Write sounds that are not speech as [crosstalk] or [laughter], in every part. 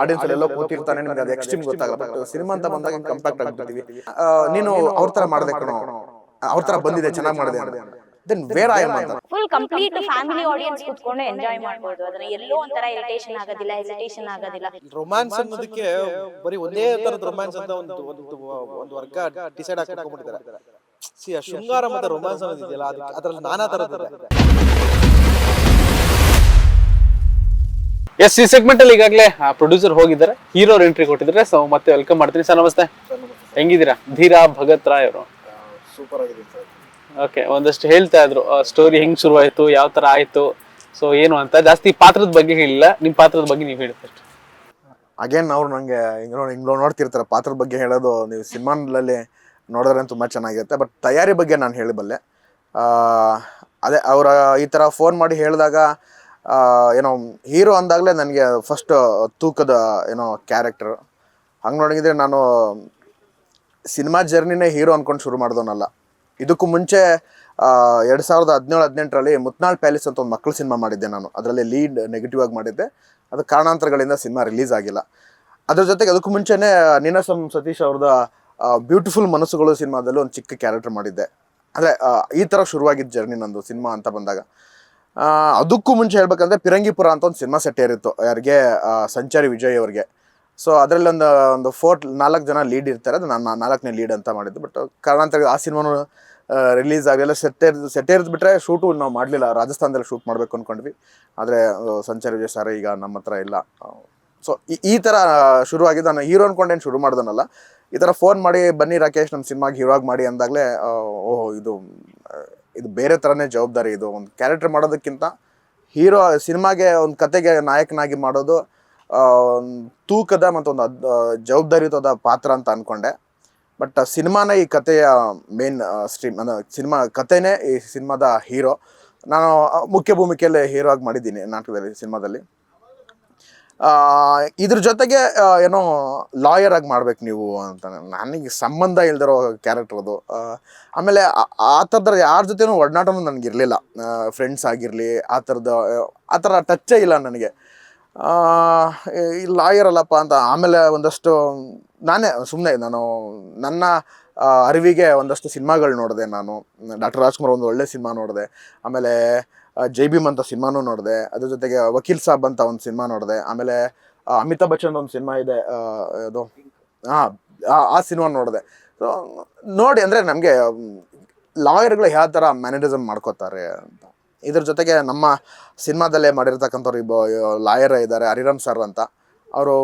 Audience ಎಲ್ಲ ಕೂತಿರ್ತಾನೆ ನಿಮ್ಗೆ ಅದು ಎಕ್ಸ್ಟ್ರೀಮ್ ಗೊತ್ತಾಗಲ್ಲ. ಬಟ್ ಸಿನಿಮಾ ಅಂತ ಬಂದಾಗ ಕಂಪ್ಯಾಕ್ಟ್ ಆಗ್ಬಿಡ್ತೀವಿ ನೀನು ಅವ್ರ ತರ ಮಾಡಿದೆ ಕಣೋ. ಅವ್ರ ತರ ಬಂದಿದೆ ಚೆನ್ನಾಗಿ ಮಾಡಿದೆ ದೆನ್ ವೇರ್ ಐ ಅಂತ. ಫುಲ್ ಕಂಪ್ಲೀಟ್ ಫ್ಯಾಮಿಲಿ ಆಡಿಯನ್ಸ್ ಕುತ್ಕೊಂಡು ಎಂಜಾಯ್ ಮಾಡಬಹುದು ಅದನ್ನ ಎಲ್ಲೋ ಒಂಥರ ಇರಿಟೇಷನ್ ಆಗೋದಿಲ್ಲ ಹೆಸಿಟೇಷನ್ ಆಗೋದಿಲ್ಲ. ರೊಮ್ಯಾನ್ಸ್ ಅನ್ನೋದಕ್ಕೆ ಬರೀ ಒಂದೇ ತರದ ರೊಮ್ಯಾನ್ಸ್ ಅಂತ ಒಂದು ಒಂದು ಒಂದು ವರ್ಗ ಡಿಸೈಡ್ ಹಾಕೊಂಡ್ಬಿಟ್ಟಿದ್ದಾರೆ ಸಿ ಆ ಶೃಂಗಾರ ಮತ್ತೆ ರೊಮ್ಯಾನ್ಸ್ ಅನ್ನೋದಿದೆಯಲ್ಲ ಅದು ಅದ್ರಲ್ಲಿ ನಾನಾ ತರದಿದೆ ಎಸ್ ಈ ಸೆಗ್ಮೆಂಟ್ ಅಲ್ಲಿ ಈಗಾಗಲೇ ಪ್ರೊಡ್ಯೂಸರ್ ಹೋಗಿದ್ದಾರೆ. ಹೀರೋ ಎಂಟ್ರಿ ಕೊಟ್ಟಿದ್ರೆ ಸೊ ಮತ್ತೆ ವೆಲ್ಕಮ್ ಮಾಡ್ತೀನಿ. ಸರ್ ನಮಸ್ತೆ. ಹೆಂಗಿದ್ದೀರಾ? ಧೀರಾ ಭಗತ್ ರಾಯ್ ಅವರು. ಸೂಪರ್ ಆಗಿದೆ ಓಕೆ ಒಂದಷ್ಟು ಹೇಳ್ತಾ ಇದ್ರು. ಸ್ಟೋರಿ ಹೆಂಗ್ ಶುರುವಾಯ್ತು ಯಾವ ತರ ಆಯ್ತು ಸೊ ಏನು ಅಂತ. ಜಾಸ್ತಿ ಪಾತ್ರದ ಬಗ್ಗೆ ಹೇಳಿಲ್ಲ. ನಿಮ್ ಪಾತ್ರದ ಬಗ್ಗೆ ನೀವು ಹೇಳಿದ್ರೆ ಅಗೇನ್ ಅವ್ರು ನಂಗೆ ಹಿಂಗ್ ಹಿಂಗ್ ನೋಡ್ತಿರ್ತಾರೆ. ಪಾತ್ರದ ಬಗ್ಗೆ ಹೇಳೋದು ನೀವು ಸಿನಿಮಾನಲ್ಲಿ ನೋಡಿದ್ರೆ ತುಂಬಾ ಚೆನ್ನಾಗಿರುತ್ತೆ. ಬಟ್ ತಯಾರಿ ಬಗ್ಗೆ ನಾನು ಹೇಳಬಲ್ಲೆ ಆ, ಅದೇ ಅವರ ಈ ತರ ಫೋನ್ ಮಾಡಿ ಹೇಳಿದಾಗ ಏನೋ ಹೀರೋ ಅಂದಾಗಲೇ ನನಗೆ ಫಸ್ಟ್ ತೂಕದ, ಏನೋ ಕ್ಯಾರೆಕ್ಟರ್ ಹಂಗೆ ನೋಡಿದ್ರೆ ನಾನು ಸಿನಿಮಾ ಜರ್ನಿನೇ ಹೀರೋ ಅಂದ್ಕೊಂಡು ಶುರು ಮಾಡಿದವನಲ್ಲ. ಇದಕ್ಕೂ ಮುಂಚೆ ಎರಡು ಸಾವಿರದ ಹದಿನೇಳು, ಹದಿನೆಂಟರಲ್ಲಿ ಮುತ್ನಾಳ್ ಪ್ಯಾಲೇಸ್ ಅಂತ ಒಂದು ಮಕ್ಕಳು ಸಿನಿಮಾ ಮಾಡಿದ್ದೆ ನಾನು. ಅದರಲ್ಲಿ ಲೀಡ್ ನೆಗೆಟಿವ್ ಆಗಿ ಮಾಡಿದ್ದೆ. ಅದು ಕಾರಣಾಂತರಗಳಿಂದ ಸಿನಿಮಾ ರಿಲೀಸ್ ಆಗಿಲ್ಲ. ಅದ್ರ ಜೊತೆಗೆ ಅದಕ್ಕೂ ಮುಂಚೆನೇ ನೀನಾಸಂ ಸತೀಶ್ ಅವ್ರದ ಬ್ಯೂಟಿಫುಲ್ ಮನಸ್ಸುಗಳು ಸಿನಿಮಾದಲ್ಲಿ ಒಂದು ಚಿಕ್ಕ ಕ್ಯಾರೆಕ್ಟರ್ ಮಾಡಿದ್ದೆ. ಅಂದರೆ ಈ ಥರ ಶುರುವಾಗಿದ್ದ ಜರ್ನಿ ನಂದು ಸಿನಿಮಾ ಅಂತ ಬಂದಾಗ. ಅದಕ್ಕೂ ಮುಂಚೆ ಹೇಳ್ಬೇಕಂದ್ರೆ ಪಿರಂಗಿಪುರ ಅಂತ ಒಂದು ಸಿನಿಮಾ ಸೆಟ್ ಏರಿತ್ತು. ಯಾರಿಗೆ ಸಂಚಾರಿ ವಿಜಯ್ ಅವ್ರಿಗೆ. ಸೊ ಅದರಲ್ಲಿ ಒಂದು ಒಂದು ಫೋರ್ ನಾಲ್ಕು ಜನ ಲೀಡ್ ಇರ್ತಾರೆ. ಅದು ನಾನು ನಾಲ್ಕನೇ ಲೀಡ್ ಅಂತ ಮಾಡಿದ್ದು. ಬಟ್ ಕಾರಣಾಂತರ ಆ ಸಿನಿಮಾನು ರಿಲೀಸ್ ಆಗಲಿಲ್ಲ. ಸೆಟ್ ಸೆಟ್ಟೇರ್ದು ಸೆಟ್ ಏರಿದ್ ಬಿಟ್ರೆ ಶೂಟು ನಾವು ಮಾಡಲಿಲ್ಲ. ರಾಜಸ್ಥಾನದಲ್ಲಿ ಶೂಟ್ ಮಾಡಬೇಕು ಅಂದ್ಕೊಂಡ್ವಿ ಆದರೆ ಸಂಚಾರಿ ವಿಜಯ್ ಸರ್ ಈಗ ನಮ್ಮ ಹತ್ರ ಇಲ್ಲ. ಸೊ ಈ ಥರ ಶುರುವಾಗಿದ್ದು. ನಾನು ಹೀರೋ ಅನ್ಕೊಂಡೇನು ಶುರು ಮಾಡ್ದನಲ್ಲ. ಈ ಥರ ಫೋನ್ ಮಾಡಿ, ಬನ್ನಿ ರಾಕೇಶ್ ನಮ್ಮ ಸಿನಿಮಾಗೆ ಹೀರೋ ಆಗಿ ಮಾಡಿ ಅಂದಾಗಲೇ ಓಹೋ, ಇದು ಇದು ಬೇರೆ ಥರನೇ ಜವಾಬ್ದಾರಿ ಇದು. ಒಂದು ಕ್ಯಾರೆಕ್ಟರ್ ಮಾಡೋದಕ್ಕಿಂತ ಹೀರೋ ಸಿನಿಮಾಗೆ ಒಂದು ಕತೆಗೆ ನಾಯಕನಾಗಿ ಮಾಡೋದು ತೂಕದ ಮತ್ತು ಒಂದು ಅದ್ ಜವಾಬ್ದಾರಿಯುತವಾದ ಪಾತ್ರ ಅಂತ ಅಂದ್ಕೊಂಡೆ ಬಟ್ ಸಿನಿಮಾನ ಈ ಕಥೆಯ ಮೇನ್ ಸ್ಟ್ರೀಮ್ ಅಂದರೆ ಸಿನಿಮಾ ಕಥೆನೇ ಈ ಸಿನಿಮಾದ ಹೀರೋ ನಾನು ಮುಖ್ಯ ಭೂಮಿಕೆಯಲ್ಲಿ ಹೀರೋ ಆಗಿ ಮಾಡಿದ್ದೀನಿ ನಾಟಕದಲ್ಲಿ, ಸಿನಿಮಾದಲ್ಲಿ. ಇದ್ರ ಜೊತೆಗೆ ಏನೋ ಲಾಯರ್ ಆಗಿ ಮಾಡ್ಬೇಕು ನೀವು ಅಂತ ನನಗೆ ಸಂಬಂಧ ಇಲ್ದಿರೋ ಕ್ಯಾರೆಕ್ಟರ್ ಅದು. ಆಮೇಲೆ ಆ- ಥರದ ಯಾರ ಜೊತೆನೂ ಒಡನಾಟನೂ ನನಗಿರಲಿಲ್ಲ. ಫ್ರೆಂಡ್ಸ್ ಆಗಿರಲಿ, ಆ ಥರದ, ಆ ಥರ ಟಚ್ಚೇ ಇಲ್ಲ ನನಗೆ. ಲಾಯರ್ ಅಲ್ಲಪ್ಪ ಅಂತ ಆಮೇಲೆ ಒಂದಷ್ಟು, ನಾನೇ ಸುಮ್ಮನೆ ನಾನು ನನ್ನ ಅರಿವಿಗೆ ಒಂದಷ್ಟು ಸಿನಿಮಾಗಳು ನೋಡಿದೆ ನಾನು. ಡಾಕ್ಟರ್ ರಾಜ್ಕುಮಾರ್ ಒಂದು ಒಳ್ಳೆ ಸಿನಿಮಾ ನೋಡಿದೆ. ಆಮೇಲೆ ಜೈ ಭೀಮ್ ಅಂತ ಸಿನಿಮಾನೂ ನೋಡಿದೆ. ಅದ್ರ ಜೊತೆಗೆ ವಕೀಲ್ ಸಾಬ್ ಅಂತ ಒಂದು ಸಿನಿಮಾ ನೋಡಿದೆ. ಆಮೇಲೆ ಅಮಿತಾಬ್ ಬಚ್ಚನ್ ಒಂದು ಸಿನಿಮಾ ಇದೆ ಅದು ಹಾಂ ಆ ಸಿನಿಮಾ ನೋಡಿದೆ. ಸೊ ನೋಡಿ, ಅಂದರೆ ನಮಗೆ, ಲಾಯರ್ಗಳು ಯಾವ ಥರ ಮ್ಯಾನೇಜಮ್ ಮಾಡ್ಕೋತಾರೆ ಅಂತ. ಇದ್ರ ಜೊತೆಗೆ ನಮ್ಮ ಸಿನಿಮಾದಲ್ಲೇ ಮಾಡಿರ್ತಕ್ಕಂಥವ್ರು ಇಬ್ಬ ಲಾಯರ್ ಇದ್ದಾರೆ, ಹರಿರಾಮ್ ಸರ್ ಅಂತ. ಅವರು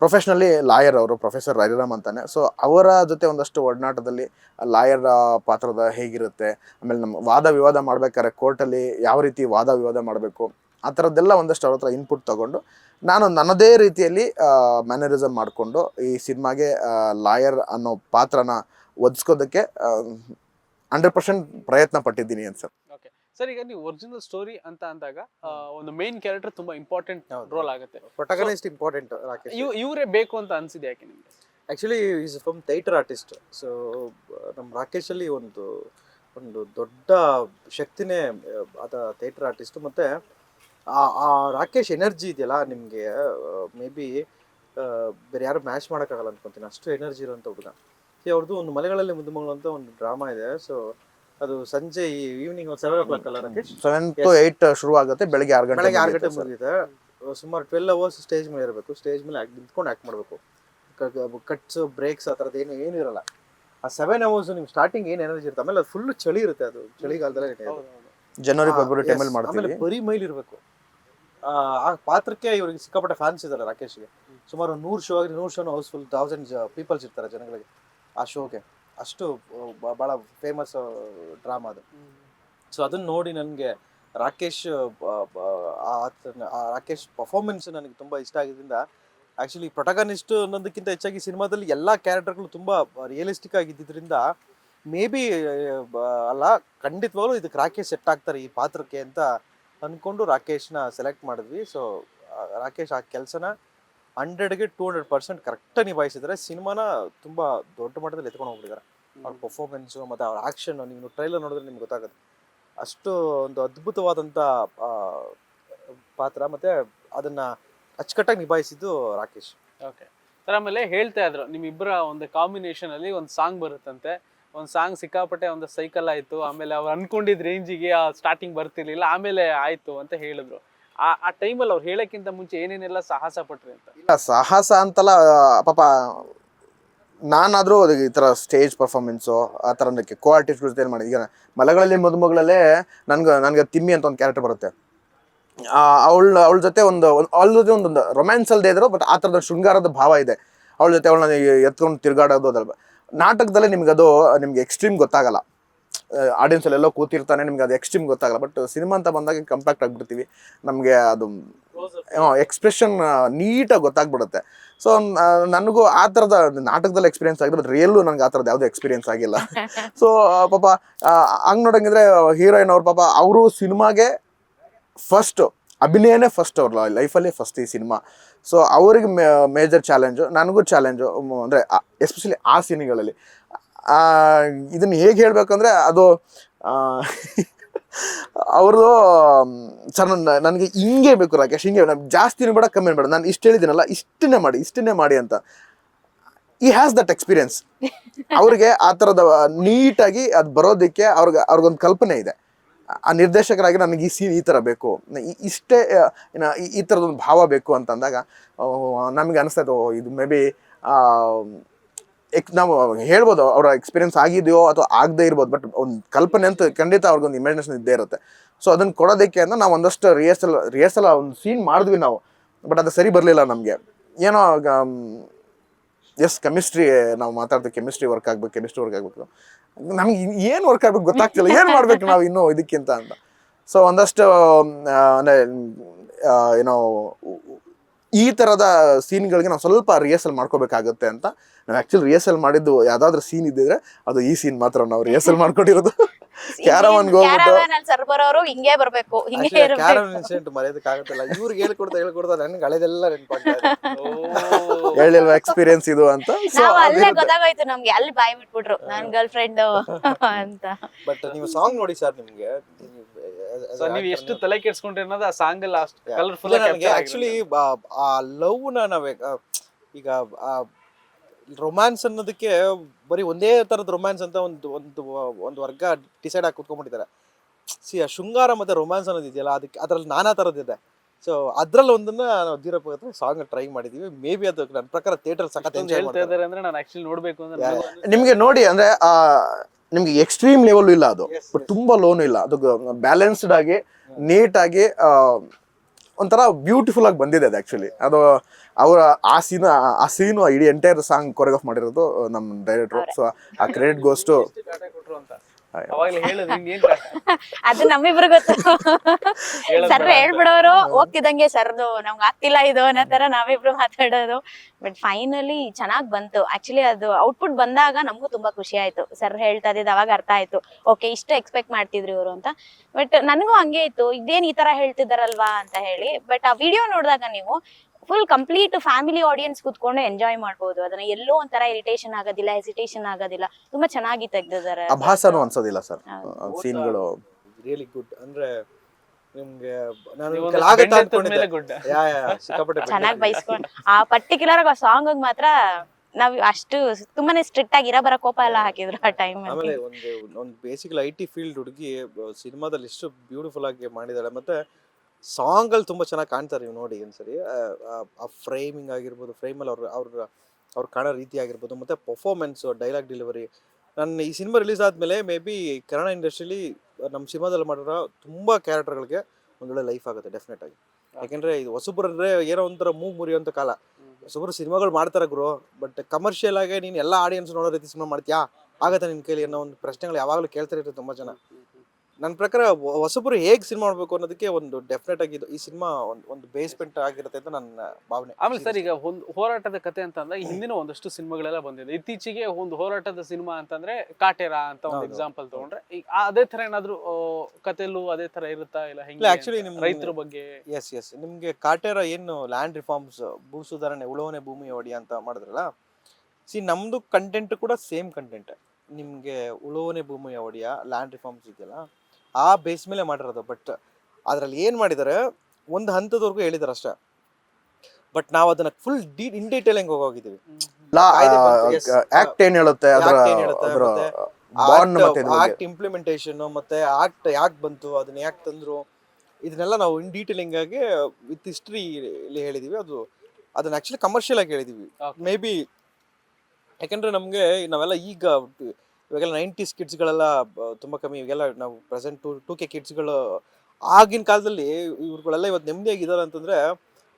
ಪ್ರೊಫೆಷ್ನಲಿ ಲಾಯರ್ ಅವರು ಪ್ರೊಫೆಸರ್ ರವಿರಾಮ್ ಅಂತಾನೆ. ಸೊ ಅವರ ಜೊತೆ ಒಂದಷ್ಟು ಒಡನಾಟದಲ್ಲಿ ಲಾಯರ್ ಪಾತ್ರದ ಹೇಗಿರುತ್ತೆ, ಆಮೇಲೆ ನಮ್ಮ ವಾದ ವಿವಾದ ಮಾಡ್ಬೇಕಾದ್ರೆ ಕೋರ್ಟಲ್ಲಿ ಯಾವ ರೀತಿ ವಾದ ವಿವಾದ ಮಾಡಬೇಕು, ಆ ಥರದ್ದೆಲ್ಲ ಒಂದಷ್ಟು ಅವ್ರ ಹತ್ರ ಇನ್ಪುಟ್ ತಗೊಂಡು, ನಾನು ನನ್ನದೇ ರೀತಿಯಲ್ಲಿ ಮ್ಯಾನರಿಸಮ್ ಮಾಡಿಕೊಂಡು, ಈ ಸಿನಿಮಾಗೆ ಲಾಯರ್ ಅನ್ನೋ ಪಾತ್ರನ ಒದಿಸ್ಕೋದಕ್ಕೆ ಹಂಡ್ರೆಡ್ ಪರ್ಸೆಂಟ್ ಪ್ರಯತ್ನ ಪಟ್ಟಿದ್ದೀನಿ ಅಂತ ಓಕೆ ಸರ್ ಈಗ ನೀವು ಒರಿಜಿನಲ್ ಸ್ಟೋರಿ ಅಂತ ಅಂದಾಗ ಒಂದು ಮೇನ್ ಕ್ಯಾರೆಕ್ಟರ್ ತುಂಬಾ ಇಂಪಾರ್ಟೆಂಟ್. ರೋಲ್ ಆಗುತ್ತೆ. Protagonist important Rakesh. ಇವ್ ಇವರೇ ಬೇಕು ಅಂತ ಅನ್ಸಿದೆ ಯಾಕೆ ನಿಮಗೆ? Actually is from theatre artist so ನಮ್ಮ ರಾಕೇಶಲ್ಲಿ ಒಂದು ಒಂದು ದೊಡ್ಡ ಶಕ್ತಿನೇ ಆತ ಥಿಯೇಟರ್ ಆರ್ಟಿಸ್ಟ್ ಮತ್ತು ಆ ಆ ರಾಕೇಶ್ ಎನರ್ಜಿ ಇದೆಯಲ್ಲ ನಿಮಗೆ ಮೇ ಬಿ ಬೇರೆ ಯಾರು ಮ್ಯಾಚ್ ಮಾಡೋಕ್ಕಾಗಲ್ಲ ಅನ್ಕೊಂತೀನಿ. ಅಷ್ಟು ಎನರ್ಜಿ ಇರೋಂಥ ಹುಡುಗ. ಅವ್ರದ್ದು ಒಂದು ಮಲೆಗಳಲ್ಲಿ ಮುದ್ದುಮಗಳು ಅಂತ ಒಂದು ಡ್ರಾಮಾ ಇದೆ. ಸೊ ಅದು ಸಂಜೆ ಈವ್ನಿಂಗ್ ಒಂದು ಸೆವೆನ್ ಓ ಕ್ಲಾಕ್ ಅಲ್ಲ ರಾಕೇಶ್ ಸೆವೆನ್ ಟು ಏಯ್ಟ್ ಶುರು ಆಗುತ್ತೆ ಬೆಳಗ್ಗೆ ಆರು ಗಂಟೆ ಬೆಳಗ್ಗೆ ಆರು ಗಂಟೆ ಮುಗಿಯುತ್ತೆ. ಸುಮಾರು ಟ್ವೆಲ್ ಅವರ್ಸ್ ಸ್ಟೇಜ್ ಮೇಲೆ ಇರಬೇಕು. ಸ್ಟೇಜ್ ಮೇಲೆ ಆಕ್ಟ್ ನಿಂತ್ಕೊಂಡು ಆ್ಯಕ್ಟ್ ಮಾಡಬೇಕು. ಕಟ್ಸ್ ಬ್ರೇಕ್ಸ್ ಆ ಥರದ್ದು ಏನು ಏನು ಇರಲ್ಲ. ಆ ಸೆವೆನ್ ಅವರ್ಸ್ ನಿಮ್ಗೆ ಸ್ಟಾರ್ಟಿಂಗ್ ಏನು ಎನರ್ಜಿ ಇರುತ್ತೆ? ಆಮೇಲೆ ಅದು ಫುಲ್ ಚಳಿ ಇರುತ್ತೆ ಅದು. ಚಳಿಗಾಲದಲ್ಲೇ. ಜನವರಿ ಫೆಬ್ರವರಿ ಟೈಮಲ್ಲಿ ಮಾಡ್ತೀವಿ. ಆಮೇಲೆ ಬರೀ ಮೈಲ್ ಇರಬೇಕು. ಆ ಪಾತ್ರಕ್ಕೆ ಇವ್ರಿಗೆ ಸಿಕ್ಕಾಪಟ್ಟೆ ಫ್ಯಾನ್ಸ್ ಇದ್ದಾರೆ ರಾಕೇಶ್ಗೆ. ಸುಮಾರು ನೂರು ಶೋ ಆಗಿ ನೂರು ಶೋನು ಹೌಸ್ಫುಲ್ ಥೌಸಂಡ್ ಪೀಪಲ್ಸ್ ಇರ್ತಾರೆ ಜನಗಳಿಗೆ. ಆ ಶೋಗೆ ಅಷ್ಟು ಭಾಳ ಫೇಮಸ್ ಡ್ರಾಮಾ ಅದು. ಸೊ ಅದನ್ನ ನೋಡಿ ನನಗೆ ರಾಕೇಶ್ ರಾಕೇಶ್ ಪರ್ಫಾರ್ಮೆನ್ಸ್ ನನಗೆ ತುಂಬ ಇಷ್ಟ ಆಗಿದ್ದರಿಂದ ಆ್ಯಕ್ಚುಲಿ ಪ್ರೊಟಗನಿಸ್ಟ್ ಅನ್ನೋದಕ್ಕಿಂತ ಹೆಚ್ಚಾಗಿ ಸಿನಿಮಾದಲ್ಲಿ ಎಲ್ಲ ಕ್ಯಾರೆಕ್ಟರ್ಗಳು ತುಂಬ ರಿಯಲಿಸ್ಟಿಕ್ ಆಗಿದ್ದರಿಂದ ಮೇ ಬಿ ಅಲ್ಲ ಖಂಡಿತವಾಗ್ಲೂ ಇದಕ್ಕೆ ರಾಕೇಶ್ ಸೆಟ್ ಆಗ್ತಾರೆ ಈ ಪಾತ್ರಕ್ಕೆ ಅಂತ ಅಂದ್ಕೊಂಡು ರಾಕೇಶ್ನ ಸೆಲೆಕ್ಟ್ ಮಾಡಿದ್ವಿ. ಸೊ ರಾಕೇಶ್ ಆ ಕೆಲಸನ ಹಂಡ್ರೆಡ್ಗೆ ಟೂ ಹಂಡ್ರೆಡ್ ಪರ್ಸೆಂಟ್ ಕರೆಕ್ಟಾಗಿ ನಿಭಾಯಿಸಿದ್ರೆ ಸಿನಿಮಾನ ತುಂಬ ದೊಡ್ಡ ಮಟ್ಟದಲ್ಲಿ ಎತ್ಕೊಂಡು ಹೋಗ್ಬಿಟ್ಟಿದ್ದಾರೆ. ಅವ್ರ ಪರ್ಫಾರ್ಮೆನ್ಸು ಮತ್ತು ಅವ್ರ ಆ್ಯಕ್ಷನ್ ನೀವು ಟ್ರೈಲರ್ ನೋಡಿದ್ರೆ ನಿಮ್ಗೆ ಗೊತ್ತಾಗುತ್ತೆ. ಅಷ್ಟು ಒಂದು ಅದ್ಭುತವಾದಂಥ ಪಾತ್ರ ಮತ್ತು ಅದನ್ನು ಅಚ್ಚುಕಟ್ಟಾಗಿ ನಿಭಾಯಿಸಿದ್ದು ರಾಕೇಶ್. ಓಕೆ ಸರ್ ಆಮೇಲೆ ಹೇಳ್ತಾ ಇದ್ರು ನಿಮ್ಮಿಬ್ಬರ ಒಂದು ಕಾಂಬಿನೇಷನಲ್ಲಿ ಒಂದು ಸಾಂಗ್ ಬರುತ್ತಂತೆ. ಒಂದು ಸಾಂಗ್ ಸಿಕ್ಕಾಪಟ್ಟೆ ಒಂದು ಸೈಕಲ್ ಆಯ್ತು. ಆಮೇಲೆ ಅವ್ರು ಅನ್ಕೊಂಡಿದ್ ರೇಂಜಿಗೆ ಸ್ಟಾರ್ಟಿಂಗ್ ಬರ್ತಿರ್ಲಿಲ್ಲ. ಆಮೇಲೆ ಆಯ್ತು ಅಂತ ಹೇಳಿದ್ರು. ಆ ಆ ಟೈಮಲ್ಲಿ ಅವ್ರು ಹೇಳಕ್ಕಿಂತ ಮುಂಚೆ ಏನೇನೆಲ್ಲ ಸಾಹಸ ಪಟ್ರಿ ಅಂತ? ಇಲ್ಲ, ಸಾಹಸ ಅಂತಲ್ಲ, ಪಾಪ, ನಾನಾದರೂ ಈ ಥರ ಸ್ಟೇಜ್ ಪರ್ಫಾರ್ಮೆನ್ಸು, ಆ ಥರ ಕೋ ಆರ್ಟಿಸ್ಟ್ ಜೊತೆ ಮಾಡಿ ಈಗ ಮಲೆಗಳಲ್ಲಿ ಮದುಮಗಳಲ್ಲೇ ನನ್ಗೆ, ನನಗೆ ತಿಮ್ಮಿ ಅಂತ ಒಂದು ಕ್ಯಾರೆಕ್ಟರ್ ಬರುತ್ತೆ. ಅವಳ ಅವಳ ಜೊತೆ ಒಂದು ಅವಳ ಜೊತೆ ಒಂದು ರೊಮ್ಯಾನ್ಸ್ ಅಲ್ಲದೆ ಇದ್ರು ಬಟ್ ಆ ಥರದ ಶೃಂಗಾರದ ಭಾವ ಇದೆ. ಅವಳ ಜೊತೆ ಅವಳನ್ನ ಎತ್ಕೊಂಡು ತಿರುಗಾಡೋದು ಅದಲ್ಲ. ನಾಟಕದಲ್ಲೇ ನಿಮ್ಗೆ ಅದು ನಿಮ್ಗೆ ಎಕ್ಸ್ಟ್ರೀಮ್ ಗೊತ್ತಾಗಲ್ಲ. ಆಡಿಯನ್ಸಲ್ಲಿ ಎಲ್ಲೋ ಕೂತಿರ್ತಾನೆ ನಿಮ್ಗೆ ಅದು ಎಕ್ಸ್ಟ್ರೀಮ್ ಗೊತ್ತಾಗಲ್ಲ. ಬಟ್ ಸಿನಿಮಾ ಅಂತ ಬಂದಾಗ ಕಂಪ್ಯಾಕ್ಟ್ ಆಗಿಬಿಡ್ತೀವಿ. ನಮಗೆ ಅದು ಎಕ್ಸ್ಪ್ರೆಷನ್ ನೀಟಾಗಿ ಗೊತ್ತಾಗ್ಬಿಡುತ್ತೆ. ಸೊ ನನಗೂ ಆ ಥರದ ನಾಟಕದಲ್ಲಿ ಎಕ್ಸ್ಪೀರಿಯನ್ಸ್ ಆಗಿದೆ ಬಟ್ ರಿಯಲ್ಲು ನನಗೆ ಆ ಥರದ್ದು ಯಾವುದೂ ಎಕ್ಸ್ಪೀರಿಯನ್ಸ್ ಆಗಿಲ್ಲ. [laughs] ಸೊ ಪಾಪ ಹಂಗೆ ನೋಡಂಗಿದ್ರೆ ಹೀರೋಯಿನ್ ಅವ್ರು ಪಾಪ ಅವರು ಸಿನಿಮಾಗೆ ಫಸ್ಟ್ ಅಭಿನಯನೇ ಫಸ್ಟ್ ಅವ್ರ ಲೈಫಲ್ಲೇ ಫಸ್ಟ್ ಈ ಸಿನಿಮಾ ಸೊ ಅವ್ರಿಗೆ ಮೇಜರ್ ಚಾಲೆಂಜು ನನಗೂ ಚಾಲೆಂಜು ಅಂದರೆ ಎಸ್ಪೆಷಲಿ ಆ ಸೀನ್ಗಳಲ್ಲಿ ಇದನ್ನು ಹೇಗೆ ಹೇಳಬೇಕಂದ್ರೆ ಅದು ಅವ್ರದ್ದು ಸರ್ ನನ್ನ ನನಗೆ ಹಿಂಗೆ ಬೇಕು ರಾಕೇಶ್, ಹಿಂಗೆ ನಾನು ಜಾಸ್ತಿನೂ ಬೇಡ ಕಮ್ಮಿ ಬೇಡ. ನಾನು ಇಷ್ಟು ಹೇಳಿದ್ದೀನಲ್ಲ, ಇಷ್ಟನ್ನೇ ಮಾಡಿ ಇಷ್ಟನ್ನೇ ಮಾಡಿ ಅಂತ. ಈ ಹ್ಯಾಸ್ ದಟ್ ಎಕ್ಸ್ಪೀರಿಯನ್ಸ್ ಅವ್ರಿಗೆ ಆ ಥರದ ನೀಟಾಗಿ ಅದು ಬರೋದಕ್ಕೆ ಅವ್ರಿಗೆ, ಅವ್ರಿಗೊಂದು ಕಲ್ಪನೆ ಇದೆ. ಆ ನಿರ್ದೇಶಕರಾಗಿ ನನಗೆ ಈ ಸೀನ್ ಈ ಥರ ಬೇಕು. ಇಷ್ಟೇ ಈ ಥರದೊಂದು ಭಾವ ಬೇಕು ಅಂತಂದಾಗ ನಮಗೆ ಅನಿಸ್ತಾ ಇದು ಮೇ ಬಿ ಎಕ್ ನಾವು ಹೇಳ್ಬೋದು, ಅವರ ಎಕ್ಸ್ಪೀರಿಯನ್ಸ್ ಆಗಿದೆಯೋ ಅಥವಾ ಆಗದೇ ಇರ್ಬೋದು ಬಟ್ ಒಂದು ಕಲ್ಪನೆ ಅಂತ ಖಂಡಿತ ಅವ್ರಿಗೊಂದು ಇಮ್ಯಾಜಿನೇಷನ್ ಇದ್ದೇ ಇರುತ್ತೆ. ಸೊ ಅದನ್ನು ಕೊಡೋದಕ್ಕೆ ಅಂತ ನಾವು ಒಂದಷ್ಟು ರಿಹರ್ಸಲ್ ರಿಹರ್ಸಲ್ ಒಂದು ಸೀನ್ ಮಾಡಿದ್ವಿ ನಾವು ಬಟ್ ಅದು ಸರಿ ಬರಲಿಲ್ಲ ನಮಗೆ. ಏನೋ ಎಸ್ ಕೆಮಿಸ್ಟ್ರಿ ನಾವು ಮಾತಾಡ್ತೀವಿ ಕೆಮಿಸ್ಟ್ರಿ ವರ್ಕ್ ಆಗ್ಬೇಕು ಕೆಮಿಸ್ಟ್ರಿ ವರ್ಕ್ ಆಗಬೇಕು. ನಮ್ಗೆ ಏನು ವರ್ಕ್ ಆಗ್ಬೇಕು ಗೊತ್ತಾಗ್ತಿಲ್ಲ, ಏನು ಮಾಡ್ಬೇಕು ನಾವು ಇನ್ನೂ ಇದಕ್ಕಿಂತ ಅಂತ. ಸೊ ಒಂದಷ್ಟು ಅಂದರೆ ಏನೋ ಈ ಥರದ ಸೀನ್ಗಳಿಗೆ ನಾವು ಸ್ವಲ್ಪ ರಿಹರ್ಸಲ್ ಮಾಡ್ಕೋಬೇಕಾಗುತ್ತೆ ಅಂತ. ನಾವು ಆ್ಯಕ್ಚುಲಿ ರಿಹರ್ಸಲ್ ಮಾಡಿದ್ದು ಯಾವುದಾದ್ರೂ ಸೀನ್ ಇದ್ದಿದ್ರೆ ಅದು ಈ ಸೀನ್ ಮಾತ್ರ ನಾವು ರಿಹರ್ಸಲ್ ಮಾಡ್ಕೊಂಡಿರೋದು ಕ್ಯಾರವನ್ಗೆ ಹೋಗ್ಬಿಟ್ಟು ಕ್ಯಾರವಾನ್ ಅಲ್ಲಿ ಸರ್ ಬರೋರು ಹಿಂಗೆ ಬರಬೇಕು ಹಿಂಗೆ ಕ್ಯಾರವನ್ ಇನ್ಸಿಡೆಂಟ್ ಮರೆಯೋದಕ್ಕೆ ಆಗುತ್ತಿಲ್ಲ ಇವ್ರಿಗೆ ಹೇಳ್ಕೊಡ್ತಾ ಹೇಳ್ಕೊಡ್ತಾ ನನಗೆ ಹಳೆದೆಲ್ಲ ನೆನಪಾಗ್ತಾ ಇದೆ. [laughs] ಹೇಳಿಲ್ವಾ ಎಕ್ಸ್ಪೀರಿಯನ್ಸ್ ಇದು ಅಂತ? ನಾವು ಅಲ್ಲೇ ಗೊತ್ತಾಗೋಯ್ತು ನಮ್ಗೆ ಅಲ್ಲಿ ಬಾಯ್ ಬಿಟ್ಬಿಟ್ರು ನನ್ನ ಗರ್ಲ್ ಫ್ರೆಂಡ್ ಅಂತ. ಬಟ್ ನೀವು ಸಾಂಗ್ ನೋಡಿ ಸರ್ ನಿಮ್ಗೆ. ಸೊ ನೀವು ಎಷ್ಟು ತಲೆ ಕೆಡ್ಸ್ಕೊಂಡ್ರಿ ಅನ್ನೋದು ಆ ಸಾಂಗ್ ಎಲ್ಲ ಅಷ್ಟು ಕಲರ್ಫುಲ್ ನನಗೆ ಆಕ್ಚುಲಿ ಆ ಲವ್ನ ನಾವೇ ಆ, ಈಗ ರೊಮ್ಯಾನ್ಸ್ ಅನ್ನೋದಕ್ಕೆ ಬರೀ ಒಂದೇ ತರದ ರೊಮ್ಯಾನ್ಸ್ ಅಂತ ಒಂದು ಒಂದು ಒಂದು ವರ್ಗ ಡಿಸೈಡ್ ಆಗಿ ಕುತ್ಕೊಂಡ್ಬಿಟ್ಟಿದ್ದಾರೆ. ಸಿ ಆ ಶೃಂಗಾರ ಮತ್ತೆ ರೊಮ್ಯಾನ್ಸ್ ಅನ್ನೋದು ಇದೆಯಲ್ಲ ಅದಕ್ಕೆ ಅದ್ರಲ್ಲಿ ನಾನಾ ಇದೆ. ಸೊ ಅದ್ರಲ್ಲಿ ಒಂದನ್ನ ನಾವು ದೀರಪ್ಪ ಹತ್ರ ಸಾಂಗ್ ಟ್ರೈ ಮಾಡಿದೀವಿ. ಮೇ ಬಿ ಅದು ನನ್ನ ಪ್ರಕಾರ ಥಿಯೇಟರ್ ಸಖತ್ ಹೇಳ್ತಾ ಇದ್ದಾರೆ ಅಂದ್ರೆ ನಾನು ಆಕ್ಚುಲಿ ನೋಡ್ಬೇಕು ಅಂದ್ರೆ ನಿಮಗೆ ನೋಡಿ ಅಂದ್ರೆ ಆ ನಿಮ್ಗೆ ಎಕ್ಸ್ಟ್ರೀಮ್ ಲೆವೆಲ್ ಇಲ್ಲ ಅದು. ಬಟ್ ತುಂಬಾ ಲೋನು ಇಲ್ಲ. ಅದು ಬ್ಯಾಲೆನ್ಸ್ಡ್ ಆಗಿ ನೀಟಾಗಿ ಒಂಥರ ಬ್ಯೂಟಿಫುಲ್ ಆಗಿ ಬಂದಿದೆ ಅದು ಆ್ಯಕ್ಚುಲಿ ಅದು ಅವರ ಆ ಸೀನ್ ಆ ಸೀನು ಇಡೀ ಎಂಟೈರ್ ಸಾಂಗ್ ಕೊರೆಗಾಫ್ ಮಾಡಿರೋದು ನಮ್ಮ ಡೈರೆಕ್ಟ್ರು ಸೊ ಆ ಕ್ರೆಡಿಟ್ ಗೋಸ್ಟು ಅವಾಗ್ಲೇ ಇನ್ನೇನ್ [laughs] ಅದು ನಮ್ಮಿಬ್ರು ಗೊತ್ತು. ಸರ್. ಹೇಳ್ಬಿಡೋರು ಹೋಗ್ತಿದಂಗೆ ಸರ್ದು. ನಮ್ಗೆ ಆಗ್ತಿಲ್ಲ ಇದು ಅನ್ನೋ ತರ ನಾವಿಬ್ರು ಮಾತಾಡೋದು. ಬಟ್ ಫೈನಲಿ ಚೆನ್ನಾಗ್ ಬಂತು. ಆಕ್ಚುಲಿ ಅದು ಔಟ್ಪುಟ್ ಬಂದಾಗ ನಮಗೂ ತುಂಬಾ ಖುಷಿ ಆಯ್ತು. ಸರ್ ಹೇಳ್ತಾ ಇದ್ದಿದ್ದು ಅವಾಗ ಅರ್ಥ ಆಯ್ತು. ಓಕೆ ಇಷ್ಟು ಎಕ್ಸ್ಪೆಕ್ಟ್ ಮಾಡ್ತಿದ್ರು ಇವರು ಅಂತ. ಬಟ್ ನನಗೂ ಹಂಗೆ ಇತ್ತು. ಇದೇನ್ ಈ ತರ ಹೇಳ್ತಿದಾರಲ್ವಾ ಅಂತ ಹೇಳಿ. ಬಟ್ ಆ ವಿಡಿಯೋ ನೋಡಿದಾಗ ನೀವು ಫುಲ್ ಕಂಪ್ಲೀಟ್ ಫ್ಯಾಮಿಲಿ ಆಡಿಯನ್ಸ್ ಕೂತ್ಕೊಂಡು ಎಂಜಾಯ್ ಮಾಡ್ಬೋದು. ಅದನ್ನ ಎಲ್ಲೋ ಒಂಥರ ಇರಿಟೇಷನ್ ಆಗೋದಿಲ್ಲ ಹೆಸಿಟೇಷನ್ ಆಗೋದಿಲ್ಲ. ತುಂಬಾ ಚೆನ್ನಾಗಿ ತೆಗ್ದಿದ್ದಾರೆ ಅಭಾಸನೂ ಅನ್ಸೋದಿಲ್ಲ ಸರ್. ಸೀನ್ಗಳು. ರಿಯಲಿ ಗುಡ್ ಅಂದ್ರೆ ನಿಮ್ಗೆ ನಾನು ನೀವು ಕೆಲ ಒಂದು ಆಗತ್ತೆ friend ಎತ್ತದ ಅನ್ಕೊಂಡಿದ್ದೆ ಯಾ ಯಾ ಸಿಕ್ಕಾಪಟ್ಟೆ ಚೆನ್ನಾಗಿ ಬೈಸ್ಕೊಂಡು. ಆ ಪರ್ಟಿಕ್ಯುಲರ್ ಸಾಂಗ್ ಮಾತ್ರ ನಾವ್ ಅಷ್ಟು ತುಂಬಾನೇ ಸ್ಟ್ರಿಕ್ಟ್ ಆಗಿ ಇರ ಬರೋ ಕೋಪ ಎಲ್ಲ ಹಾಕಿದ್ರು ಆ ಟೈಮ್ ಆಮೇಲೆ ಒಂದು ಒಂದು ಬೇಸಿಕಲ್ ಐಟಿ ಟಿ ಫೀಲ್ಡ್ ಹುಡುಗಿ ಸಿನಿಮಾದಲ್ಲಿ ಎಷ್ಟು ಬ್ಯೂಟಿಫುಲ್ ಆಗಿ ಮಾಡಿದಾಳೆ. ಮತ್ತೆ ಸಾಂಗ್ ಅಲ್ಲಿ ತುಂಬಾ ಚೆನ್ನಾಗಿ ಕಾಣ್ತಾರೆ ನೀವು ನೋಡಿ ಒಂದ್ಸರಿ. ಆ ಫ್ರೇಮಿಂಗ್ ಆಗಿರ್ಬೋದು ಫ್ರೇಮಲ್ಲಿ ಅವ್ರ ಅವ್ರ ಅವ್ರು ಕಾಣೋ ರೀತಿ ಆಗಿರ್ಬೋದು ಮತ್ತೆ ಪರ್ಫಾರ್ಮೆನ್ಸ್ ಡೈಲಾಗ್ ಡೆಲಿವರಿ. ನನ್ನ ಈ ಸಿನಿಮಾ ರಿಲೀಸ್ ಆದ್ಮೇಲೆ ಮೇ ಬಿ ಕನ್ನಡ ಇಂಡಸ್ಟ್ರಿಲಿ ನಮ್ಮ ಸಿನಿಮಾದಲ್ಲಿ ಮಾಡಿರೋ ತುಂಬಾ ಕ್ಯಾರೆಕ್ಟರ್ಗಳಿಗೆ ಒಂದೊಳ್ಳೆ ಲೈಫ್ ಆಗುತ್ತೆ ಡೆಫಿನೆಟ್ ಆಗಿ. ಯಾಕೆಂದ್ರೆ ಇದು ಹೊಸಬ್ರಂದ್ರೆ ಏನೋ ಒಂಥರ ಮೂಗ್ ಮುರಿಯುವಂತ ಕಾಲ. ಹೊಸಬ್ರು ಸಿನಿಮಾಗಳು ಮಾಡ್ತಾರೆ ಗುರು ಬಟ್ ಕಮರ್ಷಿಯಲ್ ಆಗಿ ನೀನು ಎಲ್ಲ ಆಡಿಯನ್ಸ್ ನೋಡೋ ರೀತಿ ಸಿನಿಮಾ ಮಾಡ್ತೀಯಾ? ಆಗತ್ತೆ ನಿನ್ನ ಕೈಲಿ ಅನ್ನೋ ಒಂದು ಪ್ರಶ್ನೆಗಳು ಯಾವಾಗಲೂ ಕೇಳ್ತಾರೆ ಇರ್ತಾರೆ ತುಂಬ ಜನ. ನನ್ನ ಪ್ರಕಾರ ಹೊಸಬರು ಹೇಗೆ ಸಿನಿಮಾ ಮಾಡಬೇಕು ಅನ್ನೋದಕ್ಕೆ ಒಂದು ಡೆಫಿನೆಟ್ ಆಗಿ ಇದು ಈ ಸಿನಿಮಾ ಒಂದು ಒಂದು ಬೇಸ್ಮೆಂಟ್ ಆಗಿರುತ್ತೆ ಅಂತ ನನ್ನ ಭಾವನೆ. ಆಮೇಲೆ ಸರ್ ಈಗ ಒಂದು ಹೋರಾಟದ ಕತೆ ಅಂತಂದ್ರೆ ಹಿಂದಿನ ಒಂದಷ್ಟು ಸಿನಿಮಾಗಳೆಲ್ಲ ಬಂದಿದೆ. ಇತ್ತೀಚೆಗೆ ಒಂದು ಹೋರಾಟದ ಸಿನಿಮಾ ಅಂತಂದ್ರೆ ಕಾಟೇರ ಅಂತ ಒಂದು. ಎಕ್ಸಾಂಪಲ್ ತಗೊಂಡ್ರೆ ಆ- ಅದೇ ತರ ಏನಾದ್ರು ಆ, ಕಥೆಯಲ್ಲೂ ಅದೇ ತರ ಇರುತ್ತಾ ಇಲ್ಲ ಇಲ್ಲ, ಹೆಂಗೆ ನಿಮ್ಮ ನಿಮ್- ರೈತರ ಬಗ್ಗೆ? ಎಸ್ ಎಸ್ ನಿಮಗೆ ಕಾಟೇರ ಏನು ಲ್ಯಾಂಡ್ ರಿಫಾರ್ಮ್ಸ್ ಭೂ ಸುಧಾರಣೆ ಉಳುವನೆ ಭೂಮಿ ಒಡಿ ಅಂತ ಮಾಡಿದ್ರಲ್ಲ? ಸಿ ನಮ್ದು ಕಂಟೆಂಟ್ ಕೂಡ ಸೇಮ್ ಕಂಟೆಂಟ್ ನಿಮಗೆ ಉಳುವನೆ ಭೂಮಿ ಒಡಿಯ ಲ್ಯಾಂಡ್ ರಿಫಾರ್ಮ್ಸ್ ಇದೆಯಲ್ಲ? ಆ ಬೇಸ್ ಮೇಲೆ ಮಾಡಿರೋದು. ಬಟ್ ಅದರಲ್ಲಿ ಏನು ಮಾಡಿದ್ದಾರೆ ಒಂದು ಹಂತದವರೆಗೂ ಹೇಳಿದಾರೆ ಅಷ್ಟೇ. ಬಟ್ ನಾವು ಅದನ್ನ ಫುಲ್ ಡೀ ಇನ್ ಡೀಟೇಲಿಂಗ್ ಹೋಗಿದ್ದೀವಿ ಲಾ ಕಾಯ್ದೆ ಆಕ್ಟ್ ಏನ್ ಹೇಳುತ್ತೆ. ಆಕ್ಟ್ ಇಂಪ್ಲಿಮೆಂಟೇಷನ್ ಮತ್ತೆ ಆಕ್ಟ್ ಯಾಕೆ ಬಂತು ಅದನ್ನ ಯಾಕೆ ತಂದ್ರು ಇದನ್ನೆಲ್ಲ ನಾವು ಇನ್ ಡೀಟೇಲಿಂಗ್ ಆಗಿ ವಿತ್ ಹಿಸ್ಟ್ರಿ ಇಲ್ಲಿ ಹೇಳಿದೀವಿ. ಅದು ಅದನ್ನ ಆಕ್ಚುಲಿ ಕಮರ್ಷಿಯಲ್ ಆಗಿ ಹೇಳಿದೀವಿ. ಮೇ ಬಿ ಯಾಕಂದ್ರೆ ನಮಗೆ ನಾವೆಲ್ಲ ಈಗ ಇವಾಗೆಲ್ಲ ನೈಂಟೀಸ್ ಕಿಡ್ಸ್ಗಳೆಲ್ಲ ತುಂಬ ಕಮ್ಮಿ. ಇವಾಗೆಲ್ಲ ನಾವು ಪ್ರೆಸೆಂಟ್ ಟು ಟೂ ಕೆ ಕಿಡ್ಸ್ಗಳು ಆಗಿನ ಕಾಲದಲ್ಲಿ ಇವ್ರುಗಳೆಲ್ಲ ಇವತ್ತು ನೆಮ್ಮದಿಯಾಗಿದ್ದಾರೆ ಅಂತಂದರೆ